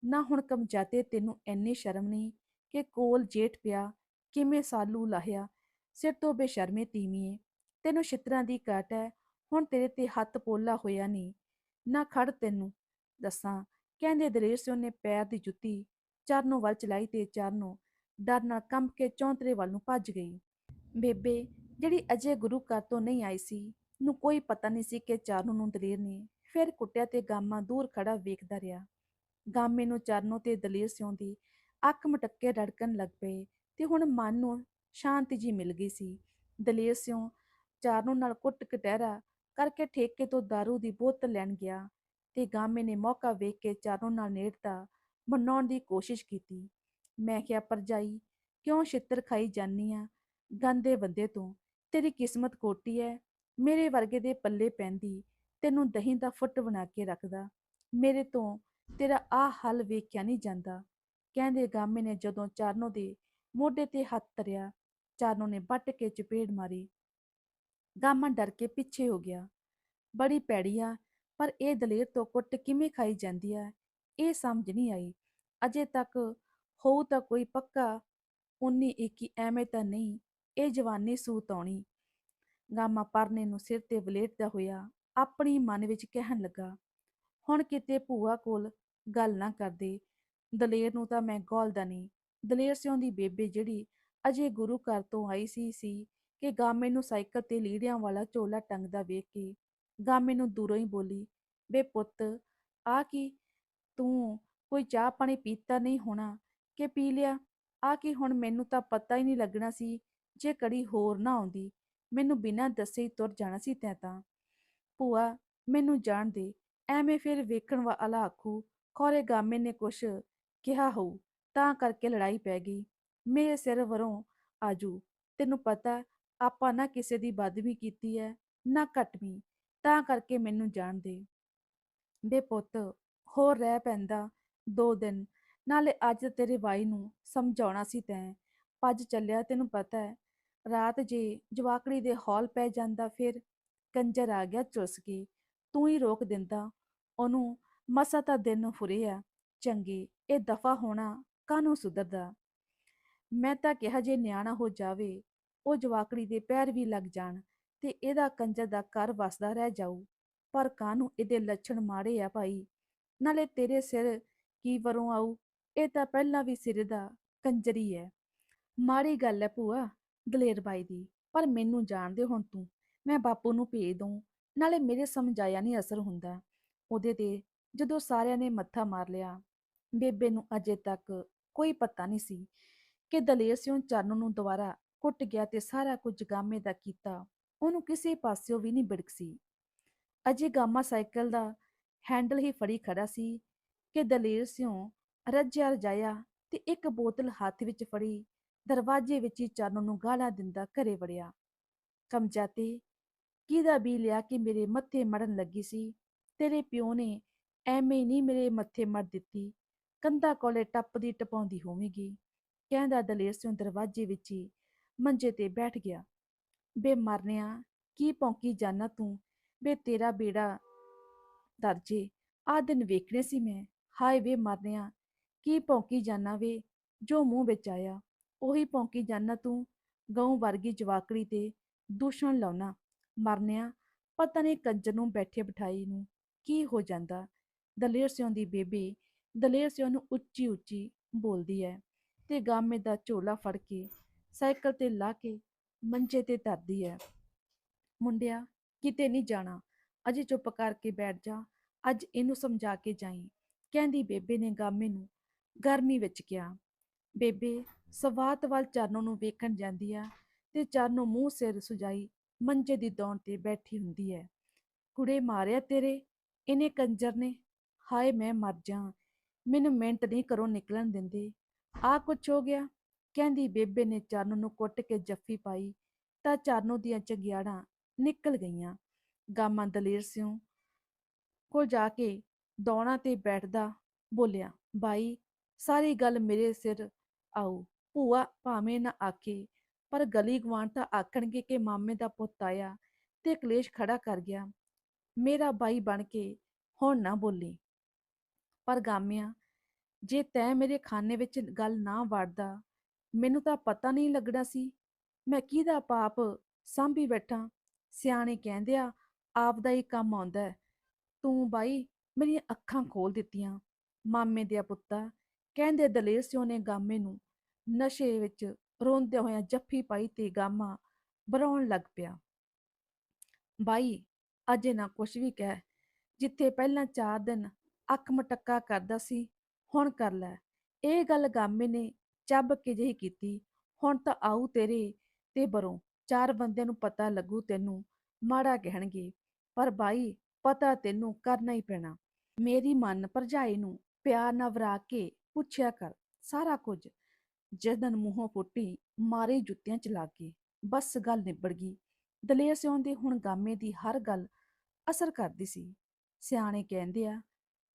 ਨਾ ਹੁਣ ਕਮਜਾਤੇ ਤੈਨੂੰ ਐਨੀ ਸ਼ਰਮ ਨਹੀਂ ਕਿ ਕੋਲ ਜੇਠ ਪਿਆ, ਕਿਵੇਂ ਸਾਲੂ ਲਾਹਿਆ ਸਿਰ ਤੋਂ ਬੇਸ਼ਰਮੇ ਤੀਵੀਂ ਤੈਨੂੰ ਛਿੱਤਰਾਂ ਦੀ ਕਾਟ ਹੈ ਹੁਣ ਤੇਰੇ ਤੇ ਹੱਥ ਪੋਲਾ ਹੋਇਆ ਨਹੀਂ। ਨਾ ਖੜ ਤੈਨੂੰ। ਦੱਸਾਂ, ਕਹਿੰਦੇ ਦਲੇਰ ਸਿਉਂ ਨੇ ਪੈਰ ਦੀ ਜੁੱਤੀ ਚਰਨੋਂ ਵੱਲ ਚਲਾਈ ਤੇ ਚਰਨੋਂ ਡਰ ਨਾਲ ਕੰਬ ਕੇ ਚੌਂਤਰੇ ਵੱਲ ਨੂੰ ਭੱਜ ਗਈ। ਬੇਬੇ, ਜਿਹੜੀ ਅਜੇ ਗੁਰੂ ਘਰ ਤੋਂ ਨਹੀਂ ਆਈ ਸੀ, ਨੂੰ ਕੋਈ ਪਤਾ ਨਹੀਂ ਸੀ ਕਿ ਚਰਨੋਂ ਨੂੰ ਦਲੇਰ ਨੇ ਫਿਰ ਕੁੱਟਿਆ ਤੇ ਗਾਮਾ ਦੂਰ ਖੜਾ ਵੇਖਦਾ ਰਿਹਾ। ਗਾਮੇ ਨੂੰ ਚਰਨੋਂ ਤੇ ਦਲੇਰ ਸਿਉਂ ਦੀ ਅੱਖ ਮਟੱਕੇ ਰੜਕਣ ਲੱਗ ਪਏ ਤੇ ਹੁਣ ਮਨ ਨੂੰ ਸ਼ਾਂਤੀ ਜੀ ਮਿਲ ਗਈ ਸੀ। ਦਲੇਰ ਸਿਉਂ ਚਾਰਨੋਂ ਨਾਲ ਕੁੱਟ ਕਟਹਿਰਾ ਕਰਕੇ ਠੇਕੇ ਤੋਂ ਦਾਰੂ ਦੀ ਬੋਤਲ ਲੈਣ ਗਿਆ ਤੇ ਗਾਮੇ ਨੇ ਮੌਕਾ ਵੇਖ ਕੇ ਚਾਰਨੋਂ ਨਾਲ ਨੇੜਤਾ ਮਨਾਉਣ ਦੀ ਕੋਸ਼ਿਸ਼ ਕੀਤੀ। ਮੈਂ ਕਿਹਾ, ਪਰਜਾਈ, ਕਿਉਂ ਛਿੱਤਰ ਖਾਈ ਜਾਨੀ ਆ ਗੰਦੇ ਬੰਦੇ ਤੋਂ? ਤੇਰੀ ਕਿਸਮਤ ਕੋਟੀ ਐ। ਮੇਰੇ ਵਰਗੇ ਦੇ ਪੱਲੇ ਪੈਂਦੀ, ਤੈਨੂੰ ਦਹੀਂ ਦਾ ਫੁੱਟ ਬਣਾ ਕੇ ਰੱਖਦਾ। ਮੇਰੇ ਤੋਂ ਤੇਰਾ ਆਹ ਹੱਲ ਵੇਖਿਆ ਨਹੀਂ ਜਾਂਦਾ। ਕਹਿੰਦੇ ਗਾਮੇ ਨੇ ਜਦੋਂ ਚਾਰਨੋ ਦੇ ਮੋਢੇ ਤੇ ਹੱਥ ਧਰਿਆ ਚਾਰਨੋ ਨੇ ਵੱਟ ਕੇ ਚਪੇੜ ਮਾਰੀ ਗਾਮਾ ਡਰ ਕੇ ਪਿੱਛੇ ਹੋ ਗਿਆ ਬੜੀ ਪੈੜੀ ਆ ਪਰ ਇਹ ਦਲੇਰ ਤੋਂ ਕੁੱਟ ਕਿਵੇਂ ਖਾਈ ਜਾਂਦੀ ਆ ਇਹ ਸਮਝ ਨਹੀਂ ਆਈ ਅਜੇ ਤੱਕ ਹੋਊ ਤਾਂ ਕੋਈ ਪੱਕਾ ਉਨੀ ਇੱਕੀ ਐਵੇਂ ਤਾਂ ਨਹੀਂ ਇਹ ਜਵਾਨੀ ਸੂਤ ਆਉਣੀ ਗਾਮਾ ਪਰਨੇ ਨੂੰ ਸਿਰ ਤੇ ਵਲੇਟਦਾ ਹੋਇਆ ਆਪਣੀ ਮਨ ਵਿੱਚ ਕਹਿਣ ਲੱਗਾ ਹੁਣ ਕਿਤੇ ਭੂਆ ਕੋਲ ਗੱਲ ਨਾ ਕਰਦੇ ਦਲੇਰ ਨੂੰ ਤਾਂ ਮੈਂ ਗੋਲਦਾ ਨਹੀਂ ਦਲੇਰ ਸਿਉਂ ਦੀ ਬੇਬੇ ਜਿਹੜੀ ਅਜੇ ਗੁਰੂ ਘਰ ਤੋਂ ਆਈ ਸੀ ਸੀ ਕਿ ਗਾਮੇ ਨੂੰ ਸਾਈਕਲ ਤੇ ਲੀੜਿਆਂ ਵਾਲਾ ਝੋਲਾ ਟੰਗਦਾ ਵੇਖ ਕੇ ਗਾਮੇ ਨੂੰ ਦੂਰੋਂ ਹੀ ਬੋਲੀ ਬੇ ਪੁੱਤ, ਆ ਕੀ? ਤੂੰ ਕੋਈ ਚਾਹ ਪਾਣੀ ਪੀਤਾ ਨਹੀਂ ਹੋਣਾ ਕਿ ਪੀ ਲਿਆ? ਆ ਕੀ ਹੁਣ ਮੈਨੂੰ ਤਾਂ ਪਤਾ ਹੀ ਨਹੀਂ ਲੱਗਣਾ ਸੀ ਜੇ ਕੜੀ ਹੋਰ ਨਾ ਆਉਂਦੀ। ਮੈਨੂੰ ਬਿਨਾਂ ਦੱਸੇ ਹੀ ਤੁਰ ਜਾਣਾ ਸੀ ਤੈਂ ਤਾਂ। ਭੂਆ, ਮੈਨੂੰ ਜਾਣ ਦੇ, ਐਵੇਂ ਫਿਰ ਵੇਖਣ ਵਾਲਾ ਆਖੂ, ਖੋਰੇ ਗਾਮੇ ਨੇ ਕੁਛ ਕਿਹਾ ਹੋਊ, ਤਾਂ ਕਰਕੇ ਲੜਾਈ ਪੈ ਗਈ। ਮੇਰੇ ਸਿਰ ਵਰੋਂ ਆਜੂ। ਤੈਨੂੰ ਪਤਾ, ਆਪਾਂ ਨਾ ਕਿਸੇ ਦੀ ਬਦਵੀ ਕੀਤੀ ਹੈ ਨਾ ਘਟਵੀਂ ਤਾਂ ਕਰਕੇ ਮੈਨੂੰ ਜਾਣ ਦੇ। ਬੇ ਪੁੱਤ, ਹੋਰ ਰਹਿ ਪੈਂਦਾ ਦੋ ਦਿਨ। ਨਾਲੇ ਅੱਜ ਤੇਰੇ ਬਾਈ ਨੂੰ ਸਮਝਾਉਣਾ ਸੀ ਤੈਂ। ਭੱਜ ਚੱਲਿਆ, ਤੈਨੂੰ ਪਤਾ ਹੈ ਰਾਤ ਜੇ ਜਵਾਕੜੀ ਦੇ ਹੌਲ ਪੈ ਜਾਂਦਾ, ਫਿਰ ਕੰਜਰ ਆ ਗਿਆ ਚੁੱਸ ਕੇ। ਤੂੰ ਹੀ ਰੋਕ ਦਿੰਦਾ। ਉਹਨੂੰ ਮਸਾ ਤਾਂ ਦਿਨ ਫੁਰੇ ਆ ਚੰਗੇ, ਇਹ ਦਫਾ ਹੋਣਾ ਕਾਹਨੂੰ ਸੁਧਰਦਾ? ਮੈਂ ਤਾਂ ਕਿਹਾ ਜੇ ਨਿਆਣਾ ਹੋ ਜਾਵੇ, ਉਹ ਜਵਾਕੜੀ ਦੇ ਪੈਰ ਵੀ ਲੱਗ ਜਾਣ ਤੇ ਇਹਦਾ ਕੰਜਰ ਦਾ ਘਰ ਵਸਦਾ ਰਹਿ ਜਾਊ। ਪਰ ਕਾਹਨੂੰ ਇਹਦੇ ਲੱਛਣ ਮਾੜੇ ਆ ਭਾਈ? ਨਾਲੇ ਤੇਰੇ ਸਿਰ ਕੀ ਵਰੋਂ ਆਊ? ਇਹ ਤਾਂ ਪਹਿਲਾਂ ਵੀ ਸਿਰ ਦਾ ਕੰਜਰੀ ਹੈ ਮਾੜੀ ਗੱਲ ਹੈ ਭੂਆ, ਦਲੇਰ ਬਾਈ ਦੀ, ਪਰ ਮੈਨੂੰ ਜਾਣਦੇ ਹੁਣ ਤੂੰ। ਮੈਂ ਬਾਪੂ ਨੂੰ ਭੇਜ ਦਊਂ, ਨਾਲੇ ਮੇਰੇ ਸਮਝਾਇਆ ਨਹੀਂ ਅਸਰ ਹੁੰਦਾ। ਉਹਦੇ ਤੇ ਜਦੋਂ ਸਾਰਿਆਂ ਨੇ ਮੱਥਾ ਮਾਰ ਲਿਆ, ਬੇਬੇ ਨੂੰ ਅਜੇ ਤੱਕ ਕੋਈ ਪਤਾ ਨਹੀਂ ਸੀ ਕਿ ਦਲੇਰ ਸਿਉਂ ਚਰਨ ਨੂੰ ਦੁਬਾਰਾ ਕੁੱਟ ਗਿਆ ਤੇ ਸਾਰਾ ਕੁਝ ਗਾਮੇ ਦਾ ਕੀਤਾ। ਉਹਨੂੰ ਕਿਸੇ ਪਾਸਿਓਂ ਵੀ ਨਹੀਂ ਬਿੜਕ ਸੀ। ਅਜੇ ਗਾਮਾ ਸਾਈਕਲ ਦਾ ਹੈਂਡਲ ਹੀ ਫੜੀ ਖੜਾ ਸੀ ਕਿ ਦਲੇਰ ਸਿਉਂ ਰੱਜਿਆ ਰਜਾਇਆ ਤੇ ਇੱਕ ਬੋਤਲ ਹੱਥ ਵਿੱਚ ਫੜੀ, ਦਰਵਾਜ਼ੇ ਵਿੱਚ ਹੀ ਚਰਨ ਨੂੰ ਗਾਲਾਂ ਦਿੰਦਾ ਘਰੇ ਵੜਿਆ। ਕਮਜਾਤੇ ਕਿਹਦਾ ਵੀ ਲਿਆ ਕਿ ਮੇਰੇ ਮੱਥੇ ਮੜਨ ਲੱਗੀ ਸੀ? ਤੇਰੇ ਪਿਓ ਨੇ ਐਵੇਂ ਨਹੀਂ ਮੇਰੇ ਮੱਥੇ ਮੜ ਦਿੱਤੀ। ਕੰਧਾ ਕੋਲੇ ਟੱਪਦੀ ਟਪਾਉਂਦੀ ਹੋਵੇਗੀ। ਕਹਿੰਦਾ ਦਲੇਰ ਸਿੰਘ ਦਰਵਾਜ਼ੇ ਵਿੱਚ ਹੀ ਮੰਜੇ ਤੇ ਬੈਠ ਗਿਆ। ਬੇ ਮਰਨਿਆ, ਕੀ ਭੌਂਕੀ ਜਾਨਾ ਤੂੰ? ਬੇ ਤੇਰਾ ਬੇੜਾ ਦਰਜੇ ਆ ਦਿਨ ਵੇਖਣੇ ਸੀ ਮੈਂ। ਹਾਏ ਵੇ ਮਰਨਿਆ, ਕੀ ਭੌਂਕੀ ਜਾਨਾ ਵੇ? ਜੋ ਮੂੰਹ ਵਿੱਚ ਆਇਆ, ਉਹੀ ਭੌਂਕੀ ਜਾਨਾ ਤੂੰ? ਗਊ ਵਰਗੀ ਜਵਾਕੜੀ ਤੇ ਦੂਸ਼ਣ ਲਾਉਣਾ। ਮਰਨਿਆ, ਪਤਾ ਨਹੀਂ ਕੰਜਰ ਨੂੰ ਬੈਠੇ ਬਿਠਾਈ ਨੂੰ ਕੀ ਹੋ ਜਾਂਦਾ? ਦਲੇਰ ਸਿਉਂ ਦੀ ਬੇਬੇ ਦਲੇਰ ਸਿਉਂ ਨੂੰ ਉੱਚੀ ਉੱਚੀ ਬੋਲਦੀ ਹੈ। ਤੇ ਗਾਮੇ ਦਾ ਝੋਲਾ ਫੜ ਕੇ ਸਾਈਕਲ ਤੇ ਲਾ ਕੇ ਮੰਜੇ ਤੇ ਧਰਦੀ ਹੈ ਮੁੰਡਿਆ, ਕਿਤੇ ਨਹੀਂ ਜਾਣਾ। ਅਜੇ ਚੁੱਪ ਕਰਕੇ ਬੈਠ ਜਾ। ਅੱਜ ਇਹਨੂੰ ਸਮਝਾ ਕੇ ਜਾਈ। ਕਹਿੰਦੀ ਬੇਬੇ ਨੇ ਗਾਮੇ ਨੂੰ ਗਰਮੀ ਵਿੱਚ ਕਿਹਾ। ਬੇਬੇ, ਸਵਾਤ ਵੱਲ ਚਰਨੋਂ ਨੂੰ ਵੇਖਣ ਜਾਂਦੀ ਆ ਤੇ ਚਰਨੋਂ ਮੂੰਹ ਸਿਰ ਸੁਜਾਈ ਮੰਜੇ ਦੀ ਦੌਣ ਤੇ ਬੈਠੀ ਹੁੰਦੀ ਹੈ ਕੁੜੇ ਮਾਰਿਆ ਤੇਰੇ? ਇਹਨੇ ਕੰਜਰ ਨੇ? ਹਾਏ, ਮੈਂ ਮਰ ਜਾ। ਮੈਨੂੰ ਮਿੰਟ ਨਹੀਂ ਕਰੋ ਨਿਕਲਣ ਦਿੰਦੇ। ਆ ਕੁਛ ਹੋ ਗਿਆ। ਕਹਿੰਦੀ, ਬੇਬੇ ਨੇ ਚਰਨ ਨੂੰ ਕੁੱਟ ਕੇ ਜੱਫੀ ਪਾਈ ਤਾਂ ਚਰਨੋਂ ਦੀਆਂ ਚੰਗਿਆੜਾਂ ਨਿਕਲ ਗਈਆਂ। ਗਾਮਾ ਦਲੇਰ ਸਿਉਂ ਕੋਲ ਜਾ ਕੇ ਦੌਣਾ ਤੇ ਬੈਠਦਾ ਬੋਲਿਆ, ਬਾਈ, ਸਾਰੀ ਗੱਲ ਮੇਰੇ ਸਿਰ ਆਊ। ਭੂਆ ਭਾਵੇਂ ਨਾ ਆਖੇ, ਪਰ ਗਲੀ ਗਵਾਂਢ ਤਾਂ ਆਖਣਗੇ ਕਿ ਮਾਮੇ ਦਾ ਪੁੱਤ ਆਇਆ ਤੇ ਕਲੇਸ਼ ਖੜਾ ਕਰ ਗਿਆ। ਮੇਰਾ ਬਾਈ ਬਣ ਕੇ ਹੁਣ ਨਾ ਬੋਲੀ। ਪਰ ਗਾਮਿਆਂ ਜੇ ਤੈਂ ਮੇਰੇ ਖਾਨੇ ਵਿੱਚ ਗੱਲ ਨਾ ਵੜਦਾ, ਮੈਨੂੰ ਤਾਂ ਪਤਾ ਨਹੀਂ ਲੱਗਣਾ ਸੀ। ਮੈਂ ਕਿਹਦਾ ਪਾਪ ਸਾਂਭੀ ਬੈਠਾ? ਸਿਆਣੇ ਕਹਿੰਦੇ ਆ, ਆਪਦਾ ਹੀ ਕੰਮ ਆਉਂਦਾ ਹੈ। ਤੂੰ ਬਾਈ ਮੇਰੀਆਂ ਅੱਖਾਂ ਖੋਲ ਦਿੱਤੀਆਂ। ਮਾਮੇ ਦੇ ਪੁੱਤਾ, ਕਹਿੰਦੇ ਦਲੇਰ ਸਿਓ ਨੇ ਗਾਮੇ ਨੂੰ। ਨਸ਼ੇ ਵਿੱਚ ਰੋਂਦੇ ਹੋਇਆਂ ਜੱਫੀ ਪਾਈ ਤੇ ਗਾਮਾ ਬਰਾਉਣ ਲੱਗ ਪਿਆ। ਬਾਈ, ਅਜੇ ਨਾ ਕੁਛ ਵੀ ਕਹਿ। ਜਿੱਥੇ ਪਹਿਲਾਂ ਚਾਰ ਦਿਨ ਅੱਖ ਮਟੱਕਾ ਕਰਦਾ ਸੀ ਹੁਣ ਕਰ ਲੈ। ਇਹ ਗੱਲ ਗਾਮੇ ਨੇ ਚੱਬ ਕੇ ਜਿਹੀ ਕੀਤੀ। ਹੁਣ ਤਾਂ ਆਊ ਤੇਰੇ ਤੇ ਬਰੋਂ। ਚਾਰ ਬੰਦਿਆਂ ਨੂੰ ਪਤਾ ਲੱਗੂ ਤੈਨੂੰ, ਮਾੜਾ ਕਹਿਣਗੇ। ਪਰ ਬਾਈ, ਪਤਾ ਤੈਨੂੰ ਕਰਨਾ ਹੀ ਪੈਣਾ। ਮੇਰੀ ਮਨ ਭਰਜਾਈ ਨੂੰ ਪਿਆਰ ਨਾਲ ਵਰਾ ਕੇ ਪੁੱਛਿਆ ਕਰ ਸਾਰਾ ਕੁਝ। ਜਦਨ ਮੂੰਹੋਂ ਪੁੱਟੀ, ਮਾਰੇ ਜੁੱਤੀਆਂ ਚਲਾ ਕੇ। ਬਸ ਗੱਲ ਨਿਬੜ ਗਈ। ਦਲੇਰ ਸਿਉਂ ਦੇ ਹੁਣ ਗਾਮੇ ਦੀ ਹਰ ਗੱਲ ਅਸਰ ਕਰਦੀ ਸੀ। ਸਿਆਣੇ ਕਹਿੰਦੇ ਆ,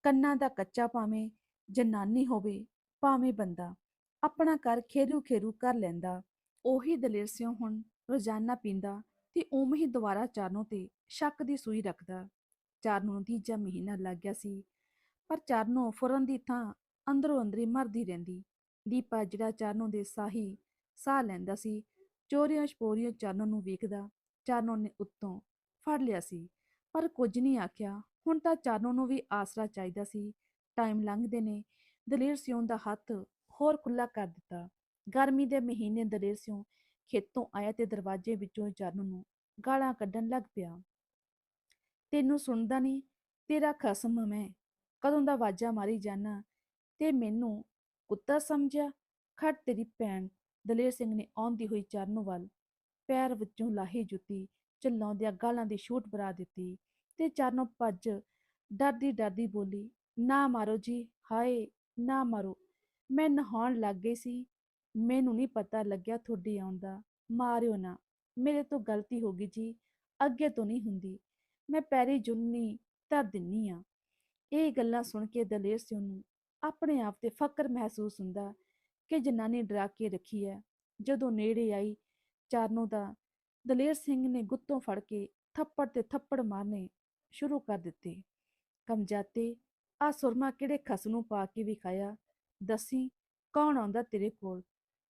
ਕੰਨਾਂ ਦਾ ਕੱਚਾ ਭਾਵੇਂ ਜਨਾਨੀ ਹੋਵੇ, ਭਾਵੇਂ ਬੰਦਾ, ਆਪਣਾ ਘਰ ਖੇਰੂ ਖੇਰੂ ਕਰ ਲੈਂਦਾ, ਉਹੀ ਦਲੇਰ ਸਿਉਂ ਹੁਣ ਰੋਜ਼ਾਨਾ ਪੀਂਦਾ ਤੇ ਉਵੇਂ ਹੀ ਦੁਬਾਰਾ ਚਾਰਨੋਂ ਤੇ ਸ਼ੱਕ ਦੀ ਸੂਈ ਰੱਖਦਾ। ਚਾਰਨੋਂ ਨੂੰ ਤੀਜਾ ਮਹੀਨਾ ਲੱਗ ਗਿਆ ਸੀ, ਪਰ ਚਾਰਨੋਂ ਫੁਰਨ ਦੀ ਥਾਂ ਅੰਦਰੋਂ ਅੰਦਰੀ ਮਰਦੀ ਰਹਿੰਦੀ। ਦੀਪਾ ਜਿਹੜਾ ਚਾਰਨੋਂ ਦੇ ਸਾਹੀ ਸਾਹ ਲੈਂਦਾ ਸੀ, ਚੋਰੀਆਂ ਛਪੋਰੀਆਂ ਚਾਰਨੋਂ ਨੂੰ ਵੇਖਦਾ ਚਾਰਨੋਂ ਨੇ ਉੱਤੋਂ ਫੜ ਲਿਆ ਸੀ, ਪਰ ਕੁਝ ਨਹੀਂ ਆਖਿਆ। ਹੁਣ ਤਾਂ ਚਾਰਨੋਂ ਨੂੰ ਵੀ ਆਸਰਾ ਚਾਹੀਦਾ ਸੀ ਟਾਈਮ ਲੰਘਦੇ ਨੇ, ਦਲੇਰ ਸਿਉਂ ਦਾ ਹੱਥ ਹੋਰ ਖੁੱਲਾ ਕਰ ਦਿੱਤਾ। ਗਰਮੀ ਦੇ ਮਹੀਨੇ ਦਲੇਰ ਸਿਉਂ ਖੇਤੋਂ ਆਇਆ ਤੇ ਦਰਵਾਜ਼ੇ ਵਿੱਚੋਂ ਚਰਨ ਨੂੰ ਗਾਲਾਂ ਕੱਢਣ ਲੱਗ ਪਿਆ। ਤੈਨੂੰ ਸੁਣਦਾ ਨਹੀਂ ਤੇਰਾ ਖਸਮ ਮੈਂ, ਕਦੋਂ ਦਾ ਵਾਜਾ ਮਾਰੀ ਜਾਨਾ, ਤੇ ਮੈਨੂੰ ਕੁੱਤਾ ਸਮਝਿਆ ਖੜ ਤੇਰੀ ਭੈਣ। ਦਲੇਰ ਸਿੰਘ ਨੇ ਆਉਂਦੀ ਹੋਈ ਚਰਨ ਵੱਲ ਪੈਰ ਵਿੱਚੋਂ ਲਾਹੀ ਜੁੱਤੀ ਚਲਾਉਂਦਿਆਂ ਗਾਲਾਂ ਦੀ ਛੂਟ ਬਰਾ ਦਿੱਤੀ ਤੇ ਚਰਨੋਂ ਭੱਜ ਡਰਦੀ ਡਰਦੀ ਬੋਲੀ ਨਾ ਮਾਰੋ ਜੀ, ਹਾਏ, ਨਾ ਮਾਰੋ। ਮੈਂ ਨਹਾਉਣ ਲੱਗ ਗਈ ਸੀ। ਮੈਨੂੰ ਨਹੀਂ ਪਤਾ ਲੱਗਿਆ ਤੁਹਾਡੀ ਆਉਣ ਦਾ। ਮਾਰਿਓ ਨਾ। ਮੇਰੇ ਤੋਂ ਗਲਤੀ ਹੋ ਗਈ ਜੀ। ਅੱਗੇ ਤੋਂ ਨਹੀਂ ਹੁੰਦੀ। ਮੈਂ ਪੈਰੀ ਜੁੰਨੀ ਧਰ ਦਿੰਨੀ ਆ। ਇਹ ਗੱਲਾਂ ਸੁਣ ਕੇ ਦਲੇਰ ਸਿੰਘ ਨੂੰ ਆਪਣੇ ਆਪ ਤੇ ਫਕਰ ਮਹਿਸੂਸ ਹੁੰਦਾ ਕਿ ਜਨਾਨੀ ਡਰਾ ਕੇ ਰੱਖੀ ਹੈ ਜਦੋਂ ਨੇੜੇ ਆਈ ਚਾਰਨੋਂ ਦਾ ਦਲੇਰ ਸਿੰਘ ਨੇ ਗੁੱਤੋਂ ਫੜ ਕੇ ਥੱਪੜ ਤੇ ਥੱਪੜ ਮਾਰਨੇ ਸ਼ੁਰੂ ਕਰ ਦਿੱਤੇ। ਕਮਜਾਤੇ ਆ ਸੁਰਮਾ ਕਿਹੜੇ ਖਸ ਨੂੰ ਪਾ ਕੇ ਵਿਖਾਇਆ? ਦੱਸੀ, ਕੌਣ ਆਉਂਦਾ ਤੇਰੇ ਕੋਲ?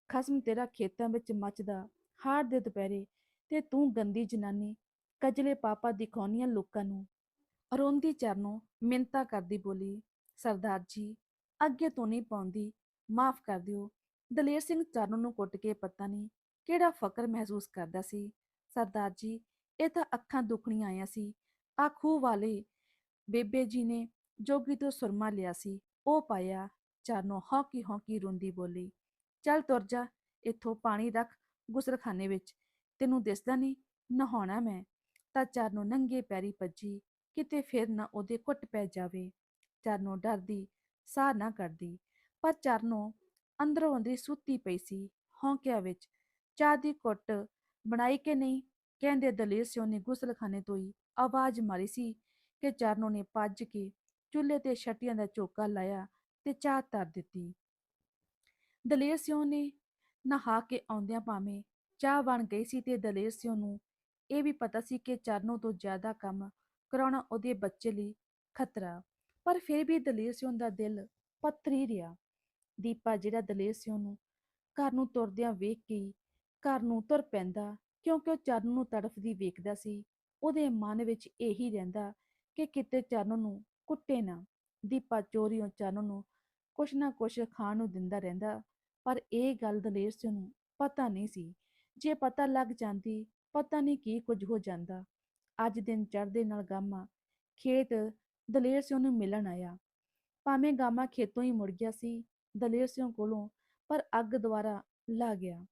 ਖਸਮ ਤੇਰਾ ਖੇਤਾਂ ਵਿੱਚ ਮੱਚਦਾ ਹਾਰ ਦੇ ਦੁਪਹਿਰੇ, ਤੇ ਤੂੰ ਗੰਦੀ ਜਨਾਨੀ, ਕਜਲੇ ਪਾਪਾ ਦਿਖਾਉਣੀਆਂ ਲੋਕਾਂ ਨੂੰ। ਰੋਂਦੀ ਚਰਨੋਂ ਮਿੰਤਾ ਕਰਦੀ ਬੋਲੀ, ਸਰਦਾਰ ਜੀ, ਅੱਗੇ ਤੋਂ ਨਹੀਂ ਪਾਉਂਦੀ, ਮਾਫ ਕਰ ਦਿਓ। ਦਲੇਰ ਸਿੰਘ ਚਰਨ ਨੂੰ ਕੁੱਟ ਕੇ ਪਤਾ ਨਹੀਂ ਕਿਹੜਾ ਫਕਰ ਮਹਿਸੂਸ ਕਰਦਾ ਸੀ। ਸਰਦਾਰ ਜੀ, ਇਹ ਤਾਂ ਅੱਖਾਂ ਦੁਖਣੀਆਂ ਆਇਆ ਸੀ। ਆ ਖੂਹ ਵਾਲੇ ਬੇਬੇ ਜੀ ਨੇ ਜੋਗੀ ਤੋਂ ਸੁਰਮਾ ਲਿਆ ਸੀ, ਉਹ ਪਾਇਆ ਚਰਨੋਂ ਹੌਕੀ ਹੌਕੀ ਰੋਂਦੀ ਬੋਲੀ, ਚੱਲ ਤੁਰ ਜਾ, ਇੱਥੋਂ ਪਾਣੀ ਰੱਖ ਗੁਸਲਖਾਨੇ ਵਿੱਚ, ਤੈਨੂੰ ਦਿਸਦਾ ਨਹੀਂ ਨਹਾਉਣਾ ਮੈਂ, ਤਾਂ ਚਰਨੋਂ ਨੰਗੇ ਪੈਰੀ ਭੱਜੀ, ਕਿਤੇ ਫਿਰ ਨਾ ਉਹਦੇ ਕੁੱਟ ਪੈ ਜਾਵੇ ਚਰਨੋਂ ਡਰਦੀ, ਸਾਹ ਨਾ ਕਰਦੀ, ਪਰ ਚਰਨੋਂ ਅੰਦਰੋਂ ਅੰਦਰੀ ਸੁੱਤੀ ਪਈ ਸੀ, ਹੌਂਕਿਆਂ ਵਿੱਚ, ਚਾਹ ਦੀ ਕੁੱਟ ਬਣਾਈ ਕਿ ਨਹੀਂ, ਕਹਿੰਦੇ ਦਲੇਰ ਸਿਓ ਨੇ ਗੁਸਲਖਾਨੇ ਤੋਂ ਹੀ ਆਵਾਜ਼ ਮਾਰੀ ਸੀ ਕਿ ਚਰਨੋਂ ਨੇ ਭੱਜ ਕੇ ਚੁੱਲ੍ਹੇ ਤੇ ਛਟੀਆਂ ਦਾ ਚੋਕਾ ਲਾਇਆ ਤੇ ਚਾਹ ਧਰ ਦਿੱਤੀ। ਦਲੇਰ ਸਿਉ ਨੇ ਨਹਾ ਕੇ ਆਉਂਦਿਆਂ ਭਾਵੇਂ ਚਾਹ ਬਣ ਗਈ ਸੀ ਤੇ ਦਲੇਰ ਸਿਉ ਨੂੰ ਇਹ ਵੀ ਪਤਾ ਸੀ ਕਿ ਚਰਨੋਂ ਤੋਂ ਜ਼ਿਆਦਾ ਕੰਮ ਕਰਾਉਣਾ ਉਹਦੇ ਬੱਚੇ ਲਈ ਖਤਰਾ। ਪਰ ਫਿਰ ਵੀ ਦਲੇਰ ਸਿਉਂ ਦਾ ਦਿਲ ਪੱਥਰੀ ਰਿਹਾ। ਦੀਪਾ ਜਿਹੜਾ ਦਲੇਰ ਸਿਉਂ ਨੂੰ ਘਰ ਨੂੰ ਤੁਰਦਿਆਂ ਵੇਖ ਕੇ ਘਰ ਨੂੰ ਤੁਰ ਪੈਂਦਾ, ਕਿਉਂਕਿ ਉਹ ਚਰਨ ਨੂੰ ਤੜਫਦੀ ਵੇਖਦਾ ਸੀ, ਉਹਦੇ ਮਨ ਵਿੱਚ ਇਹੀ ਰਹਿੰਦਾ ਕਿ ਕਿਤੇ ਚਰਨ ਨੂੰ ਕੁੱਟੇ ਨਾ। ਦੀਪਾ ਚੋਰੀਓਂ ਚਰਨ ਨੂੰ ਕੁਛ ਨਾ ਕੁਛ ਖਾਣ ਨੂੰ ਦਿੰਦਾ ਰਹਿੰਦਾ, ਪਰ ਇਹ ਗੱਲ ਦਲੇਰ ਸਿੰਘ ਨੂੰ ਪਤਾ ਨਹੀਂ ਸੀ। ਜੇ ਪਤਾ ਲੱਗ ਜਾਂਦੀ, ਪਤਾ ਨਹੀਂ ਕੀ ਕੁਝ ਹੋ ਜਾਂਦਾ। ਅੱਜ ਦਿਨ ਚੜ੍ਹਦੇ ਨਾਲ ਗਾਮਾ ਖੇਤ ਦਲੇਰ ਸਿੰਘ ਨੂੰ ਮਿਲਣ ਆਇਆ। ਭਾਵੇਂ ਗਾਮਾ ਖੇਤੋਂ ਹੀ ਮੁੜ ਗਿਆ ਸੀ ਦਲੇਰ ਸਿੰਘ ਕੋਲੋਂ, ਪਰ ਅੱਗ ਦੁਆਰਾ ਲਾ ਗਿਆ।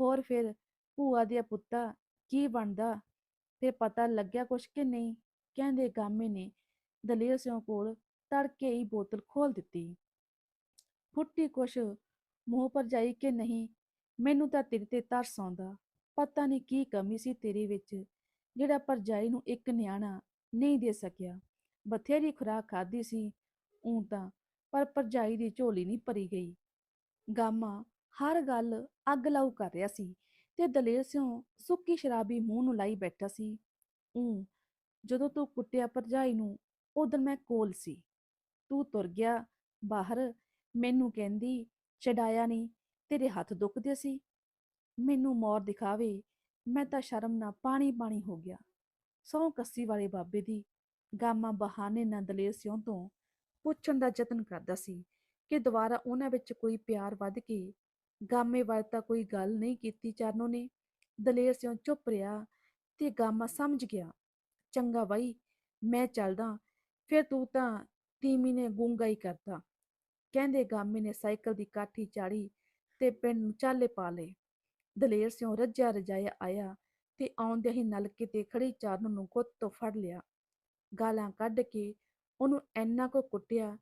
ਹੋਰ ਫਿਰ ਭੂਆ ਦੇ ਪੁੱਤਾ ਕੀ ਬਣਦਾ? ਤੇ ਪਤਾ ਲੱਗਿਆ ਕੁਛ ਕਿ ਨਹੀਂ? ਕਹਿੰਦੇ ਗਾਮੇ ਨੇ ਦਲੇਰ ਸਿੰਘ ਕੋਲ ਤੜਕੇ ਹੀ ਬੋਤਲ ਖੋਲ ਦਿੱਤੀ। ਫੁੱਟੀ ਕੁਛ ਮੂੰਹ ਪਰ ਜਾਈ ਕਿ ਨਹੀਂ, ਮੈਨੂੰ ਤਾਂ ਤੇਰੇ ਤੇ ਤਰਸ ਆਉਂਦਾ। ਪਤਾ ਨਹੀਂ ਕੀ ਕਮੀ ਸੀ ਤੇਰੇ ਵਿੱਚ, ਜਿਹੜਾ ਭਰਜਾਈ ਨੂੰ ਇੱਕ ਨਿਆਣਾ ਨਹੀਂ ਦੇ ਸਕਿਆ। ਬਥੇਰੀ ਖੁਰਾਕ ਖਾਧੀ ਸੀ ਊਂ ਤਾਂ, ਪਰ ਭਰਜਾਈ ਦੀ ਝੋਲੀ ਨਹੀਂ ਭਰੀ ਗਈ। ਗਾਮਾ ਹਰ ਗੱਲ ਅੱਗ ਲਾਊ ਕਰ ਰਿਹਾ ਸੀ ਤੇ ਦਲੇਰ ਸਿਉ ਸੁੱਕੀ ਸ਼ਰਾਬੀ ਮੂੰਹ ਨੂੰ ਲਾਈ ਬੈਠਾ ਸੀ। ਊਂ ਜਦੋਂ ਤੂੰ ਕੁੱਟਿਆ ਭਰਜਾਈ ਨੂੰ ਉਦੋਂ ਮੈਂ ਕੋਲ ਸੀ। ਤੂੰ ਤੁਰ ਗਿਆ, ਬਾਹਰ ਮੈਨੂੰ ਕਹਿੰਦੀ ਛਡਾਇਆ ਨਹੀਂ, ਤੇਰੇ ਹੱਥ ਦੁਖਦੇ ਸੀ। ਮੈਨੂੰ ਮੌਰ ਦਿਖਾਵੇ, ਮੈਂ ਤਾਂ ਸ਼ਰਮ ਨਾਲ ਪਾਣੀ ਪਾਣੀ ਹੋ ਗਿਆ। ਸਹੁੰ ਕੱਸੀ ਵਾਲੇ ਬਾਬੇ ਦੀ ਗਾਮਾ ਬਹਾਨੇ ਨਾਲ ਦਲੇਰ ਸਿਉਂ ਤੋਂ ਪੁੱਛਣ ਦਾ ਯਤਨ ਕਰਦਾ ਸੀ ਕਿ ਦੁਬਾਰਾ ਉਹਨਾਂ ਵਿੱਚ ਕੋਈ ਪਿਆਰ ਵੱਧ ਕੇ ਗਾਮੇ ਵੱਲ ਤਾਂ ਕੋਈ ਗੱਲ ਨਹੀਂ ਕੀਤੀ ਚਰਨੋ ਨੇ। ਦਲੇਰ ਸਿਉਂ ਚੁੱਪ ਰਿਹਾ ਤੇ ਗਾਮਾ ਸਮਝ ਗਿਆ, ਚੰਗਾ ਬਾਈ, ਮੈਂ ਚੱਲਦਾ। ਫਿਰ ਤੂੰ ਤਾਂ ਤੀਮੀ ਨੇ ਗੂੰਗਾ ਹੀ ਕਰਤਾ। ਕਹਿੰਦੇ ਗਾਮੀ ਨੇ ਸਾਈਕਲ ਦੀ ਕਾਠੀ ਚਾੜੀ ਤੇ ਪਿੰਡ ਨੂੰ ਚਾਲੇ ਪਾ ਲਏ। ਦਲੇਰ ਸਿਉਂ ਰੱਜਿਆ ਰਜਾਇਆ ਆਇਆ ਤੇ ਆਉਂਦਿਆਂ ਹੀ ਨਲਕੇ ਤੇ ਖੜੀ ਚਾਰਨ ਨੂੰ ਗੁੱਤ ਤੋਂ ਫੜ ਲਿਆ। ਗਾਲਾਂ ਕੱਢ ਕੇ ਉਹਨੂੰ ਐਨਾ ਕੁ ਕੁੱਟਿਆ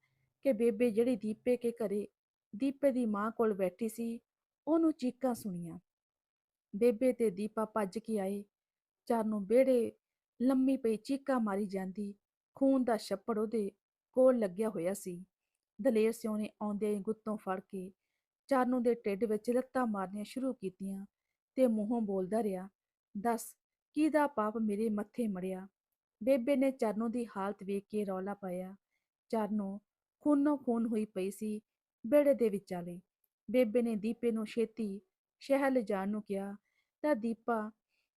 ਕਿ ਬੇਬੇ ਜਿਹੜੀ ਦੀਪੇ ਕੇ ਘਰੇ ਦੀਪੇ ਦੀ ਮਾਂ ਕੋਲ ਬੈਠੀ ਸੀ, ਉਹਨੂੰ ਚੀਕਾਂ ਸੁਣੀਆਂ। ਬੇਬੇ ਤੇ ਦੀਪਾ ਭੱਜ ਕੇ ਆਏ। ਚਾਰਨੋਂ ਵਿਹੜੇ ਲੰਮੀ ਪਈ ਚੀਕਾਂ ਮਾਰੀ ਜਾਂਦੀ। ਖੂਨ ਦਾ ਛੱਪੜ ਉਹਦੇ ਕੋਲ ਲੱਗਿਆ ਹੋਇਆ ਸੀ। ਦਲੇਰ ਸਿਉਂ ਨੇ ਆਉਂਦਿਆਂ ਗੁੱਤੋਂ ਫੜ ਕੇ ਚਾਰਨੋਂ ਦੇ ਟਿੱਡ ਵਿੱਚ ਲੱਤਾਂ ਮਾਰਨੀਆਂ ਸ਼ੁਰੂ ਕੀਤੀਆਂ ਤੇ ਮੂੰਹੋਂ ਬੋਲਦਾ ਰਿਹਾ, ਦੱਸ, ਕਿਹਦਾ ਪਾਪ ਮੇਰੇ ਮੱਥੇ ਮੜਿਆ? ਬੇਬੇ ਨੇ ਚਰਨੋਂ ਦੀ ਹਾਲਤ ਵੇਖ ਕੇ ਰੌਲਾ ਪਾਇਆ। ਚਰਨੋਂ ਖੂਨੋਂ ਖੂਨ ਹੋਈ ਪਈ ਸੀ ਵਿਹੜੇ ਦੇ ਵਿਚਾਲੇ। ਬੇਬੇ ਨੇ ਦੀਪੇ ਨੂੰ ਛੇਤੀ ਸ਼ਹਿਰ ਲਿਜਾਣ ਨੂੰ ਕਿਹਾ ਤਾਂ ਦੀਪਾ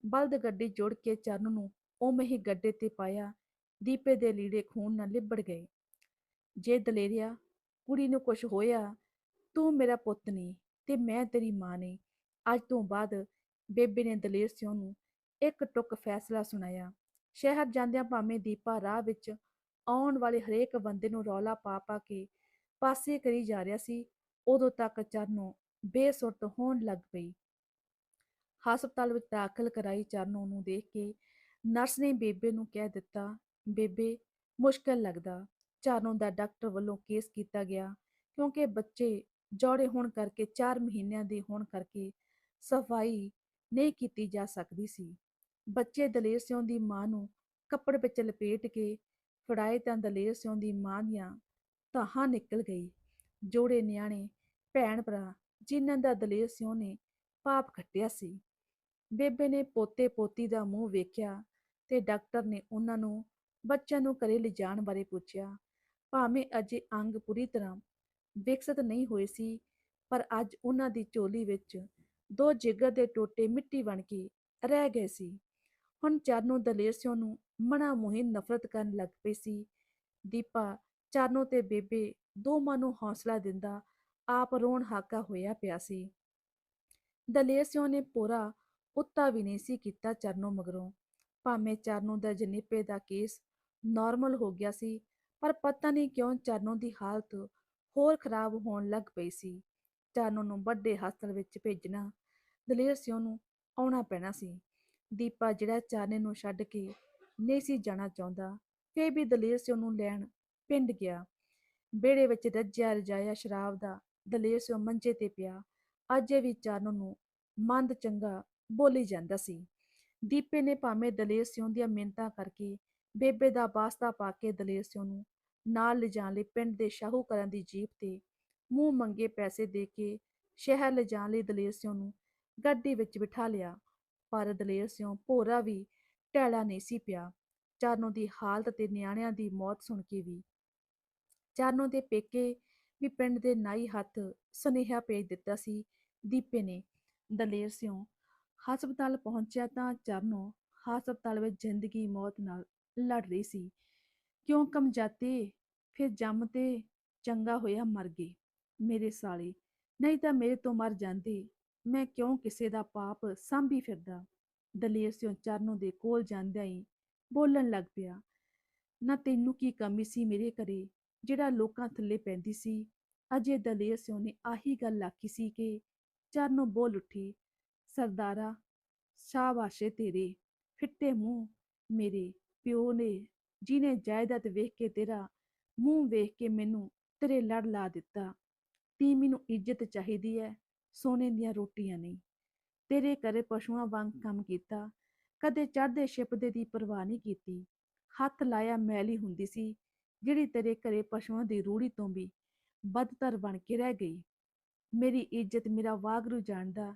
ਬਲਦ ਗੱਡੀ ਜੋੜ ਕੇ ਚਰਨ ਨੂੰ ਉਵੇਂ ਹੀ ਗੱਡੇ ਤੇ ਪਾਇਆ ਦੀਪੇ ਦੇ ਲੀੜੇ ਖੂਨ ਨਾਲ ਲਿਬੜ ਗਏ। ਜੇ ਦਲੇਰਿਆ, ਕੁੜੀ ਨੂੰ ਕੁਝ ਹੋਇਆ, ਤੂੰ ਮੇਰਾ ਪੁੱਤ ਨਹੀਂ ਤੇ ਮੈਂ ਤੇਰੀ ਮਾਂ ਨਹੀਂ ਅੱਜ ਤੋਂ ਬਾਅਦ ਬੇਬੇ ਨੇ ਦਲੇਰ ਸਿਉ ਨੂੰ ਇੱਕ ਟੁੱਕ ਫੈਸਲਾ ਸੁਣਾਇਆ। ਸ਼ਹਿਰ ਜਾਂਦਿਆਂ ਭਾਵੇਂ ਦੀਪਾ ਰਾਹ ਵਿੱਚ ਆਉਣ ਵਾਲੇ ਹਰੇਕ ਬੰਦੇ ਨੂੰ ਰੌਲਾ ਪਾ ਪਾ ਕੇ ਪਾਸੇ ਕਰੀ ਜਾ ਰਿਹਾ ਸੀ, ਉਦੋਂ ਤੱਕ ਚਰਨੋਂ ਬੇਸੁਰਤ ਹੋਣ ਲੱਗ ਪਈ। ਹਸਪਤਾਲ ਵਿੱਚ ਦਾਖਲ ਕਰਾਈ ਚਰਨੋਂ ਨੂੰ ਦੇਖ ਕੇ ਨਰਸ ਨੇ ਬੇਬੇ ਨੂੰ ਕਹਿ ਦਿੱਤਾ ਬੇਬੇ, ਮੁਸ਼ਕਲ ਲੱਗਦਾ। ਚਾਰੋਂ ਦਾ ਡਾਕਟਰ ਵੱਲੋਂ ਕੇਸ ਕੀਤਾ ਗਿਆ, ਕਿਉਂਕਿ ਬੱਚੇ ਜੋੜੇ ਹੋਣ ਕਰਕੇ 4 ਮਹੀਨਿਆਂ ਦੇ ਹੋਣ ਕਰਕੇ ਸਫ਼ਾਈ ਨਹੀਂ ਕੀਤੀ ਜਾ ਸਕਦੀ ਸੀ। ਬੱਚੇ ਦਲੇਰ ਸਿਉਂ ਦੀ ਮਾਂ ਨੂੰ ਕੱਪੜੇ ਵਿੱਚ ਲਪੇਟ ਕੇ ਫੜਾਏ ਤਾਂ ਦਲੇਰ ਸਿਉਂ ਦੀ ਮਾਂ ਦੀਆਂ ਤਾਹਾਂ ਨਿਕਲ ਗਈ। ਜੋੜੇ ਨਿਆਣੇ, ਭੈਣ ਭਰਾ ਜਿਨ੍ਹਾਂ ਦਾ ਦਲੇਰ ਸਿਉਂ ਨੇ ਪਾਪ ਖੱਟਿਆ ਸੀ। ਬੇਬੇ ਨੇ ਪੋਤੇ ਪੋਤੀ ਦਾ ਮੂੰਹ ਵੇਖਿਆ ਤੇ ਡਾਕਟਰ ਨੇ ਉਹਨਾਂ ਨੂੰ ਬੱਚਿਆਂ ਨੂੰ ਘਰੇ ਲਿਜਾਣ ਬਾਰੇ ਪੁੱਛਿਆ, ਭਾਵੇਂ ਅਜੇ ਅੰਗ ਪੂਰੀ ਤਰ੍ਹਾਂ ਵਿਕਸਿਤ ਨਹੀਂ ਹੋਏ ਸੀ, ਪਰ ਅੱਜ ਉਹਨਾਂ ਦੀ ਝੋਲੀ ਵਿੱਚ ਦੋ ਜਿਗਰ ਦੇ ਟੋਟੇ ਮਿੱਟੀ ਬਣ ਕੇ ਰਹਿ ਗਏ ਸੀ। ਹੁਣ ਚਰਨੋਂ ਦਲੇਰ ਸਿਉਂ ਨੂੰ ਮਣਾ ਮੋਹੀ ਨਫ਼ਰਤ ਕਰਨ ਲੱਗ ਪਈ ਸੀ। ਦੀਪਾ ਚਾਰਨੋ ਤੇ ਬੇਬੇ ਦੋਵਾਂ ਨੂੰ ਹੌਸਲਾ ਦਿੰਦਾ ਆਪ ਰੋਣ ਹਾਕਾ ਹੋਇਆ ਪਿਆ ਸੀ। ਦਲੇਰ ਸਿਉਂ ਨੇ ਪੂਰਾ ਉੱਤਾ ਵੀ ਨਹੀਂ ਸੀ ਕੀਤਾ ਚਰਨੋ ਮਗਰੋਂ। ਭਾਵੇਂ ਚਰਨੋਂ ਦਾ ਜਨੇਪੇ ਦਾ ਕੇਸ ਨਾਰਮਲ ਹੋ ਗਿਆ ਸੀ, ਪਰ ਪਤਾ ਨਹੀਂ ਕਿਉਂ ਚਾਨੋ ਦੀ ਹਾਲਤ ਹੋਰ ਖਰਾਬ ਹੋਣ ਲੱਗ ਪਈ ਸੀ। ਚਾਨੋ ਨੂੰ ਵੱਡੇ ਹਸਪਤਾਲ ਵਿੱਚ ਭੇਜਣਾ, ਦਲੇਰ ਸਿਉਂ ਨੂੰ ਆਉਣਾ ਪੈਣਾ ਸੀ। ਦੀਪਾ ਜਿਹੜਾ ਚਾਨੇ ਨੂੰ ਛੱਡ ਕੇ ਨਹੀਂ ਸੀ ਜਾਣਾ ਚਾਹੁੰਦਾ, ਫੇਰ ਵੀ ਦਲੇਰ ਸਿਉਂ ਨੂੰ ਲੈਣ ਪਿੰਡ ਗਿਆ। ਵਿਹੜੇ ਵਿੱਚ ਰੱਜਿਆ ਰਜਾਇਆ ਸ਼ਰਾਬ ਦਾ ਦਲੇਰ ਸਿਉਂ ਮੰਜੇ ਤੇ ਪਿਆ। ਅਜੇ ਵੀ ਚਾਨੋ ਨੂੰ ਮੰਦ ਚੰਗਾ ਬੋਲੀ ਜਾਂਦਾ ਸੀ। ਦੀਪੇ ਨੇ ਭਾਵੇਂ ਦਲੇਰ ਸਿਉਂ ਦੀਆਂ ਮਿੰਤਾਂ ਕਰਕੇ ਬੇਬੇ ਦਾ ਵਾਸਤਾ ਪਾ ਕੇ ਦਲੇਰ ਸਿਉਂ ਨੂੰ ਨਾਲ ਲਿਜਾਣ ਲਈ ਪਿੰਡ ਦੇ ਸ਼ਾਹੂਕਾਰਾਂ ਦੀ ਜੀਪ ਤੇ ਮੂੰਹ ਮੰਗੇ ਪੈਸੇ ਦੇ ਕੇ ਸ਼ਹਿਰ ਲਿਜਾਣ ਲਈ ਦਲੇਰ ਸਿਉਂ ਨੂੰ ਗੱਡੀ ਵਿੱਚ ਬਿਠਾ ਲਿਆ, ਪਰ ਦਲੇਰ ਸਿਉਂ ਭੋਰਾ ਵੀ ਟੈਲਾ ਨਹੀਂ ਸੀ ਪਿਆ। ਚਾਰਨੋਂ ਦੀ ਹਾਲਤ ਤੇ ਨਿਆਣਿਆਂ ਦੀ ਮੌਤ ਸੁਣ ਕੇ ਵੀ। ਚਾਰਨੋਂ ਦੇ ਪੇਕੇ ਵੀ ਪਿੰਡ ਦੇ ਨਾਈ ਹੱਥ ਸੁਨੇਹਾ ਭੇਜ ਦਿੱਤਾ ਸੀ ਦੀਪੇ ਨੇ। ਦਲੇਰ ਸਿਉਂ ਹਸਪਤਾਲ ਪਹੁੰਚਿਆ ਤਾਂ ਚਰਨੋਂ ਹਸਪਤਾਲ ਵਿੱਚ ਜ਼ਿੰਦਗੀ ਮੌਤ ਨਾਲ ਲੜ ਰਹੀ ਸੀ। ਕਿਉਂ ਕਮਜਾਤੇ? ਫਿਰ ਜੰਮ ਤੇ ਚੰਗਾ ਹੋਇਆ ਮਰ ਗਏ ਮੇਰੇ ਸਾਲੇ। ਨਹੀਂ ਤਾਂ ਮੇਰੇ ਤੋਂ ਮਰ ਜਾਂਦੇ। ਮੈਂ ਕਿਉਂ ਕਿਸੇ ਦਾ ਪਾਪ ਸਾਂਭੀ ਫਿਰਦਾ? ਦਲੇਰ ਸਿਉਂ ਚਰਨੋਂ ਦੇ ਕੋਲ ਜਾਂਦਿਆਂ ਹੀ ਬੋਲਣ ਲੱਗ ਪਿਆ। ਨਾ ਤੈਨੂੰ ਕੀ ਕਮੀ ਸੀ ਮੇਰੇ ਘਰੇ? ਜਿਹੜਾ ਲੋਕਾਂ ਥੱਲੇ ਪੈਂਦੀ ਸੀ? ਅਜੇ ਦਲੇਰ ਸਿਉਂ ਨੇ ਆਹੀ ਗੱਲ ਆਖੀ ਸੀ ਕਿ ਚਰਨੋਂ ਬੋਲ ਉੱਠੀ, ਸਰਦਾਰਾ, ਸ਼ਾਬਾਸ਼ੇ ਤੇਰੇ। ਫਿੱਟੇ ਮੂੰਹ ਮੇਰੇ। ਪਿਓ ਨੇ ਜਿਹਨੇ ਜਾਇਦਾਦ ਵੇਖ ਕੇ ਤੇਰਾ ਮੂੰਹ ਵੇਖ ਕੇ ਮੈਨੂੰ ਤੇਰੇ ਲੜ ਲਾ ਦਿੱਤਾ ਤੀਮੀ ਮੈਨੂੰ ਇੱਜ਼ਤ ਚਾਹੀਦੀ ਹੈ ਸੋਨੇ ਦੀਆਂ ਰੋਟੀਆਂ ਨਹੀਂ। ਤੇਰੇ ਘਰੇ ਪਸ਼ੂਆਂ ਵਾਂਗ ਕੰਮ ਕੀਤਾ, ਕਦੇ ਚੜ੍ਹਦੇ ਛਿਪਦੇ ਦੀ ਪਰਵਾਹ ਨਹੀਂ ਕੀਤੀ। ਹੱਥ ਲਾਇਆ ਮੈਲੀ ਹੁੰਦੀ ਸੀ, ਜਿਹੜੀ ਤੇਰੇ ਘਰੇ ਪਸ਼ੂਆਂ ਦੀ ਰੂੜੀ ਤੋਂ ਵੀ ਬਦਤਰ ਬਣ ਕੇ ਰਹਿ ਗਈ। ਮੇਰੀ ਇੱਜ਼ਤ ਮੇਰਾ ਵਾਗਰੂ ਜਾਣਦਾ,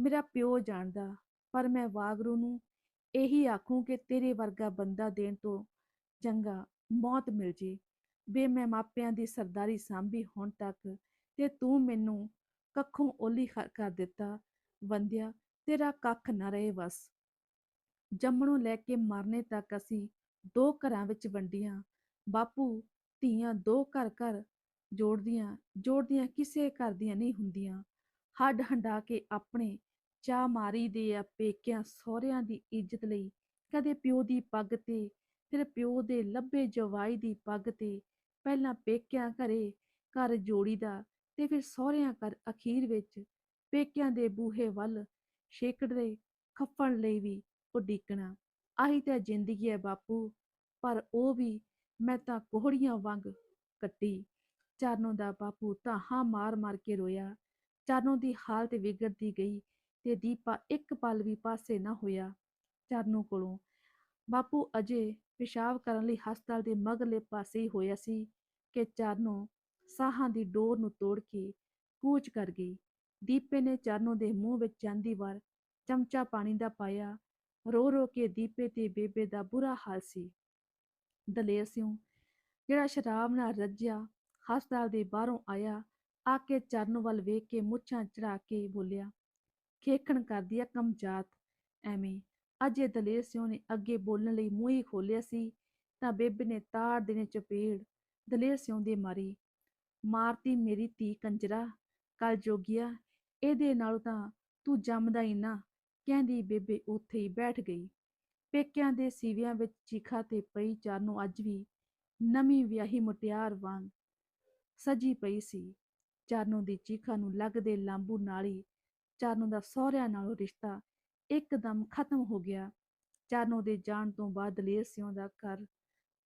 ਮੇਰਾ ਪਿਓ ਜਾਣਦਾ, ਪਰ ਮੈਂ ਵਾਗਰੂ ਨੂੰ ਇਹੀ ਆਖੂੰ ਕਿ ਤੇਰੇ ਵਰਗਾ ਬੰਦਾ ਦੇਣ ਤੋਂ ਚੰਗਾ ਮੌਤ ਮਿਲ ਜੇ। ਵੇ ਮੈਂ ਮਾਪਿਆਂ ਦੀ ਸਰਦਾਰੀ ਸਾਂਭੀ ਹੁਣ ਤੱਕ ਤੇ ਤੂੰ ਮੈਨੂੰ ਕੱਖੋਂ ਓਲੀ ਕਰ ਦਿੱਤਾ। ਵੰਦਿਆ, ਤੇਰਾ ਕੱਖ ਨਾ ਰਹੇ ਬਸ ਜੰਮਣੋਂ ਲੈ ਕੇ ਮਰਨੇ ਤੱਕ ਅਸੀਂ ਦੋ ਘਰਾਂ ਵਿੱਚ ਵੰਡੀਆਂ। ਬਾਪੂ, ਧੀਆਂ ਦੋ ਘਰ ਘਰ ਜੋੜਦੀਆਂ ਜੋੜਦੀਆਂ ਕਿਸੇ ਘਰ ਦੀਆਂ ਨਹੀਂ ਹੁੰਦੀਆਂ। ਹੱਡ ਹੰਡਾ ਕੇ ਆਪਣੇ ਚਾਹ ਮਾਰੀ ਦੇ ਆ ਪੇਕਿਆਂ ਸਹੁਰਿਆਂ ਦੀ ਇੱਜ਼ਤ ਲਈ। ਕਦੇ ਪਿਓ ਦੀ ਪੱਗ ਤੇ, ਫਿਰ ਪਿਓ ਦੇ ਲੱਭੇ ਜਵਾਈ ਦੀ ਪੱਗ ਤੇ। ਪਹਿਲਾਂ ਪੇਕਿਆਂ ਘਰੇ ਘਰ ਜੋੜੀਦਾ ਤੇ ਫਿਰ ਸਹੁਰਿਆਂ ਘਰ ਅਖੀਰ ਵਿੱਚ ਪੇਕਿਆਂ ਦੇ ਬੂਹੇ ਵੱਲ ਛੇਕੜੇ ਖੱਫਣ ਲਈ ਵੀ ਉਡੀਕਣਾ ਆਹੀ ਤਾਂ ਜ਼ਿੰਦਗੀ ਹੈ ਬਾਪੂ, ਪਰ ਉਹ ਵੀ ਮੈਂ ਤਾਂ ਕੋਹੜੀਆਂ ਵਾਂਗ ਕੱਟੀ। ਚਰਨੋਂ ਦਾ ਬਾਪੂ ਤਾਂ ਹਾਂ ਮਾਰ ਮਾਰ ਕੇ ਰੋਇਆ। ਚਰਨੋਂ ਦੀ ਹਾਲਤ ਵਿਗੜਦੀ ਗਈ। ਤੇ ਦੀਪਾ ਇੱਕ ਪਲ ਵੀ ਪਾਸੇ ਨਾ ਹੋਇਆ ਚਰਨੂ ਕੋਲੋਂ। ਬਾਪੂ ਅਜੇ ਪਿਸ਼ਾਬ ਕਰਨ ਲਈ ਹਸਪਤਾਲ ਦੇ ਮਗਰਲੇ ਪਾਸੇ ਹੀ ਹੋਇਆ ਸੀ ਕਿ ਚਰਨੋਂ ਸਾਹਾਂ ਦੀ ਡੋਰ ਨੂੰ ਤੋੜ ਕੇ ਕੂਚ ਕਰ ਗਈ। ਦੀਪੇ ਨੇ ਚਰਨੋਂ ਦੇ ਮੂੰਹ ਵਿੱਚ ਜਾਂਦੀ ਵਾਰ ਚਮਚਾ ਪਾਣੀ ਦਾ ਪਾਇਆ। ਰੋ ਰੋ ਕੇ ਦੀਪੇ ਤੇ ਬੇਬੇ ਦਾ ਬੁਰਾ ਹਾਲ ਸੀ। ਦਲੇਰ ਸਿੰਘ ਜਿਹੜਾ ਸ਼ਰਾਬ ਨਾਲ ਰੱਜਿਆ, ਹਸਪਤਾਲ ਦੇ ਬਾਹਰੋਂ ਆਇਆ, ਆ ਕੇ ਚਰਨ ਵੱਲ ਵੇਖ ਕੇ ਮੁੱਛਾਂ ਚੜਾ ਕੇ ਬੋਲਿਆ ਖੇਖਣ ਕਰਦੀ ਆ ਕਮਜਾਤ, ਐਵੇਂ ਅਜੇ ਦਲੇਰ ਸਿੰਘ ਨੇ ਅੱਗੇ ਬੋਲਣ ਲਈ ਮੂੰਹ ਹੀ ਖੋਲਿਆ ਸੀ, ਤਾਂ ਬੇਬੇ ਨੇ ਤਾੜ ਦੇਣੇ ਚਪੇੜ। ਦਲੇਰ ਸਿੰਘ ਦੇ ਮਾਰੀ, ਮਾਰਤੀ ਮੇਰੀ ਧੀ ਕੰਜਰਾ, ਕੱਲ ਜੋਗਿਆ, ਇਹਦੇ ਨਾਲ ਤਾਂ ਤੂੰ ਜੰਮਦਾ ਹੀ ਨਾ। ਕਹਿੰਦੀ ਬੇਬੇ ਉੱਥੇ ਹੀ ਬੈਠ ਗਈ। ਪੇਕਿਆਂ ਦੇ ਸੀਵਿਆਂ ਵਿੱਚ ਚੀਖਾ ਤੇ ਪਈ ਚਾਰਨੋਂ ਅੱਜ ਵੀ ਨਵੀਂ ਵਿਆਹੀ ਮੁਟਿਆਰ ਵਾਂਗ ਸਜੀ ਪਈ ਸੀ। ਚਾਰਨੋਂ ਦੀ ਚੀਖਾ ਨੂੰ ਲੱਗਦੇ ਲਾਂਬੂ ਨਾਲੀ ਹੀ ਦਾ ਸਹੁਰਿਆਂ ਨਾਲੋਂ ਰਿਸ਼ਤਾ ਇੱਕਦਮ ਖਤਮ ਹੋ ਗਿਆ। ਚਾਰਨੋਂ ਦੇ ਜਾਣ ਤੋਂ ਬਾਅਦ ਦਲੇਰ ਸਿੰਘ ਦਾ ਘਰ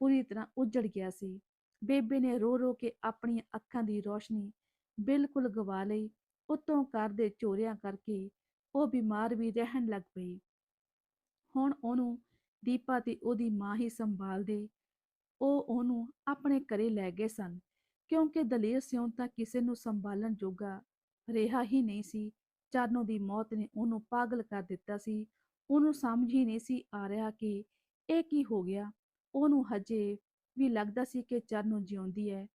ਪੂਰੀ ਤਰ੍ਹਾਂ ਉਜੜ ਗਿਆ ਸੀ। ਬੇਬੇ ਨੇ ਰੋ ਰੋ ਕੇ ਆਪਣੀਆਂ ਅੱਖਾਂ ਦੀ ਰੋਸ਼ਨੀ ਬਿਲਕੁਲ ਗਵਾ ਲਈ। ਉਤੋਂ ਘਰ ਦੇ ਚੋਰਿਆਂ ਕਰਕੇ ਉਹ ਬਿਮਾਰ ਵੀ ਰਹਿਣ ਲੱਗ ਪਈ। ਹੁਣ ਉਹਨੂੰ ਦੀਪਾ ਤੇ ਉਹਦੀ ਮਾਂ ਹੀ ਸੰਭਾਲਦੇ ਉਹ ਉਹਨੂੰ ਆਪਣੇ ਘਰੇ ਲੈ ਗਏ ਸਨ। ਕਿਉਂਕਿ ਦਲੇਰ ਸਿਉਂ ਤਾਂ ਕਿਸੇ ਨੂੰ ਸੰਭਾਲਣ ਜੋਗਾ ਰਿਹਾ ਹੀ ਨਹੀਂ ਸੀ। ਚਰਨੋਂ ਦੀ ਮੌਤ ਨੇ ਉਹਨੂੰ ਪਾਗਲ ਕਰ ਦਿੱਤਾ ਸੀ। ਉਹਨੂੰ ਸਮਝ ਹੀ ਨਹੀਂ ਸੀ ਆ ਰਿਹਾ ਕਿ ਇਹ ਕੀ ਹੋ ਗਿਆ। ਉਹਨੂੰ ਹਜੇ ਵੀ ਲੱਗਦਾ ਸੀ ਕਿ ਚਰਨੋਂ ਜਿਉਂਦੀ ਹੈ।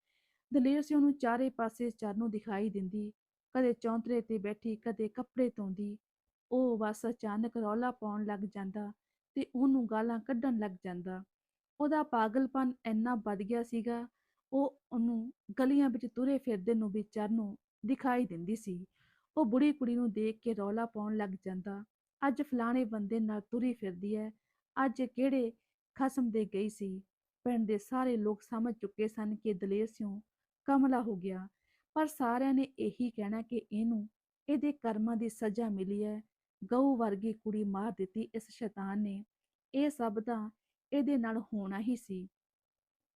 ਦਲੇਰ ਸੀ ਉਹਨੂੰ ਚਾਰੇ ਪਾਸੇ ਚਰਨੋਂ ਦਿਖਾਈ ਦਿੰਦੀ। ਕਦੇ ਚੌਂਤਰੇ ਤੇ ਬੈਠੀ, ਕਦੇ ਕੱਪੜੇ ਧੋਂਦੀ। ਉਹ ਬਸ ਅਚਾਨਕ ਰੌਲਾ ਪਾਉਣ ਲੱਗ ਜਾਂਦਾ ਤੇ ਉਹਨੂੰ ਗਾਲਾਂ ਕੱਢਣ ਲੱਗ ਜਾਂਦਾ। ਉਹਦਾ ਪਾਗਲਪਨ ਇੰਨਾ ਵੱਧ ਗਿਆ ਸੀਗਾ, ਉਹ ਉਹਨੂੰ ਗਲੀਆਂ ਵਿੱਚ ਤੁਰੇ ਫਿਰਦੇ ਨੂੰ ਵੀ ਨੂੰ ਦਿਖਾਈ ਦਿੰਦੀ ਸੀ। ਉਹ ਬੁੜੀ ਕੁੜੀ ਨੂੰ ਦੇਖ ਕੇ ਰੌਲਾ ਪਾਉਣ ਲੱਗ ਜਾਂਦਾ। ਅੱਜ ਫਲਾਣੇ ਬੰਦੇ ਨਾਲ ਤੁਰੀ ਫਿਰਦੀ ਹੈ ਅੱਜ ਕਿਹੜੇ ਖਸਮ ਦੇ ਗਈ ਸੀ। ਪਿੰਡ ਦੇ ਸਾਰੇ ਲੋਕ ਸਮਝ ਚੁੱਕੇ ਸਨ ਕਿ ਦਲੇਰ ਸਿੰਘ ਕਮਲਾ ਹੋ ਗਿਆ। ਪਰ ਸਾਰਿਆਂ ਨੇ ਇਹੀ ਕਹਿਣਾ ਕਿ ਇਹਨੂੰ ਇਹਦੇ ਕਰਮਾਂ ਦੀ ਸਜ਼ਾ ਮਿਲੀ ਹੈ ਗਊ ਵਰਗੀ ਕੁੜੀ ਮਾਰ ਦਿੱਤੀ ਇਸ ਸ਼ੈਤਾਨ ਨੇ। ਇਹ ਸਭ ਤਾਂ ਇਹਦੇ ਨਾਲ ਹੋਣਾ ਹੀ ਸੀ।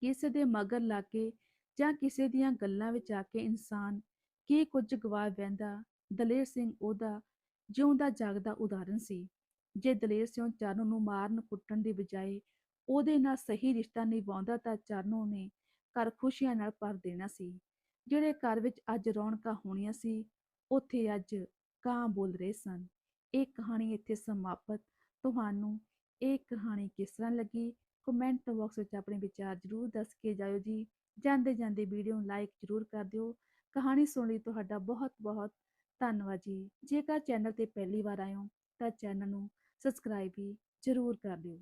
ਕਿਸੇ ਦੇ ਮਗਰ ਲਾ ਕੇ ਜਾਂ ਕਿਸੇ ਦੀਆਂ ਗੱਲਾਂ ਵਿੱਚ ਆ ਕੇ ਇਨਸਾਨ ਕੀ ਕੁਝ ਗਵਾ ਬੈਂਦਾ ਦਲੇਰ ਸਿੰਘ ਉਹਦਾ ਜਿਉਂਦਾ ਜਾਗਦਾ ਉਦਾਹਰਣ ਸੀ। ਜੇ ਦਲੇਰ ਸਿੰਘ ਚਾਨੂ ਨੂੰ ਮਾਰਨ ਕੁੱਟਣ ਦੀ ਬਜਾਏ ਉਹਦੇ ਨਾਲ ਸਹੀ ਰਿਸ਼ਤਾ ਨਿਭਾਉਂਦਾ ਤਾਂ ਚਰਨੋਂ ਨੇ ਘਰ ਖੁਸ਼ੀਆਂ ਨਾਲ ਭਰ ਦੇਣਾ ਸੀ। ਜਿਹੜੇ ਘਰ ਵਿੱਚ ਅੱਜ ਰੌਣਕਾਂ ਹੋਣੀਆਂ ਸੀ, ਉੱਥੇ ਅੱਜ ਕਾਂ ਬੋਲ ਰਹੇ ਸਨ। ਇਹ ਕਹਾਣੀ ਇੱਥੇ ਸਮਾਪਤ। ਤੁਹਾਨੂੰ ਇਹ ਕਹਾਣੀ ਕਿਸ ਤਰ੍ਹਾਂ ਲੱਗੀ? ਕਮੈਂਟ ਬਾਕਸ ਵਿੱਚ ਆਪਣੇ ਵਿਚਾਰ ਜ਼ਰੂਰ ਦੱਸ ਕੇ ਜਾਇਓ ਜੀ। ਜਾਂਦੇ ਜਾਂਦੇ ਵੀਡੀਓ ਨੂੰ ਲਾਈਕ ਜ਼ਰੂਰ ਕਰ ਦਿਓ। ਕਹਾਣੀ ਸੁਣ ਲਈ ਤੁਹਾਡਾ ਬਹੁਤ ਬਹੁਤ ਧੰਨਵਾਦ ਜੀ। ਜੇਕਰ ਚੈਨਲ ਤੇ ਪਹਿਲੀ ਵਾਰ ਆਏ ਹੋ ਤਾਂ ਚੈਨਲ ਨੂੰ ਸਬਸਕ੍ਰਾਈਬ ਵੀ ਜ਼ਰੂਰ ਕਰ ਦਿਓ।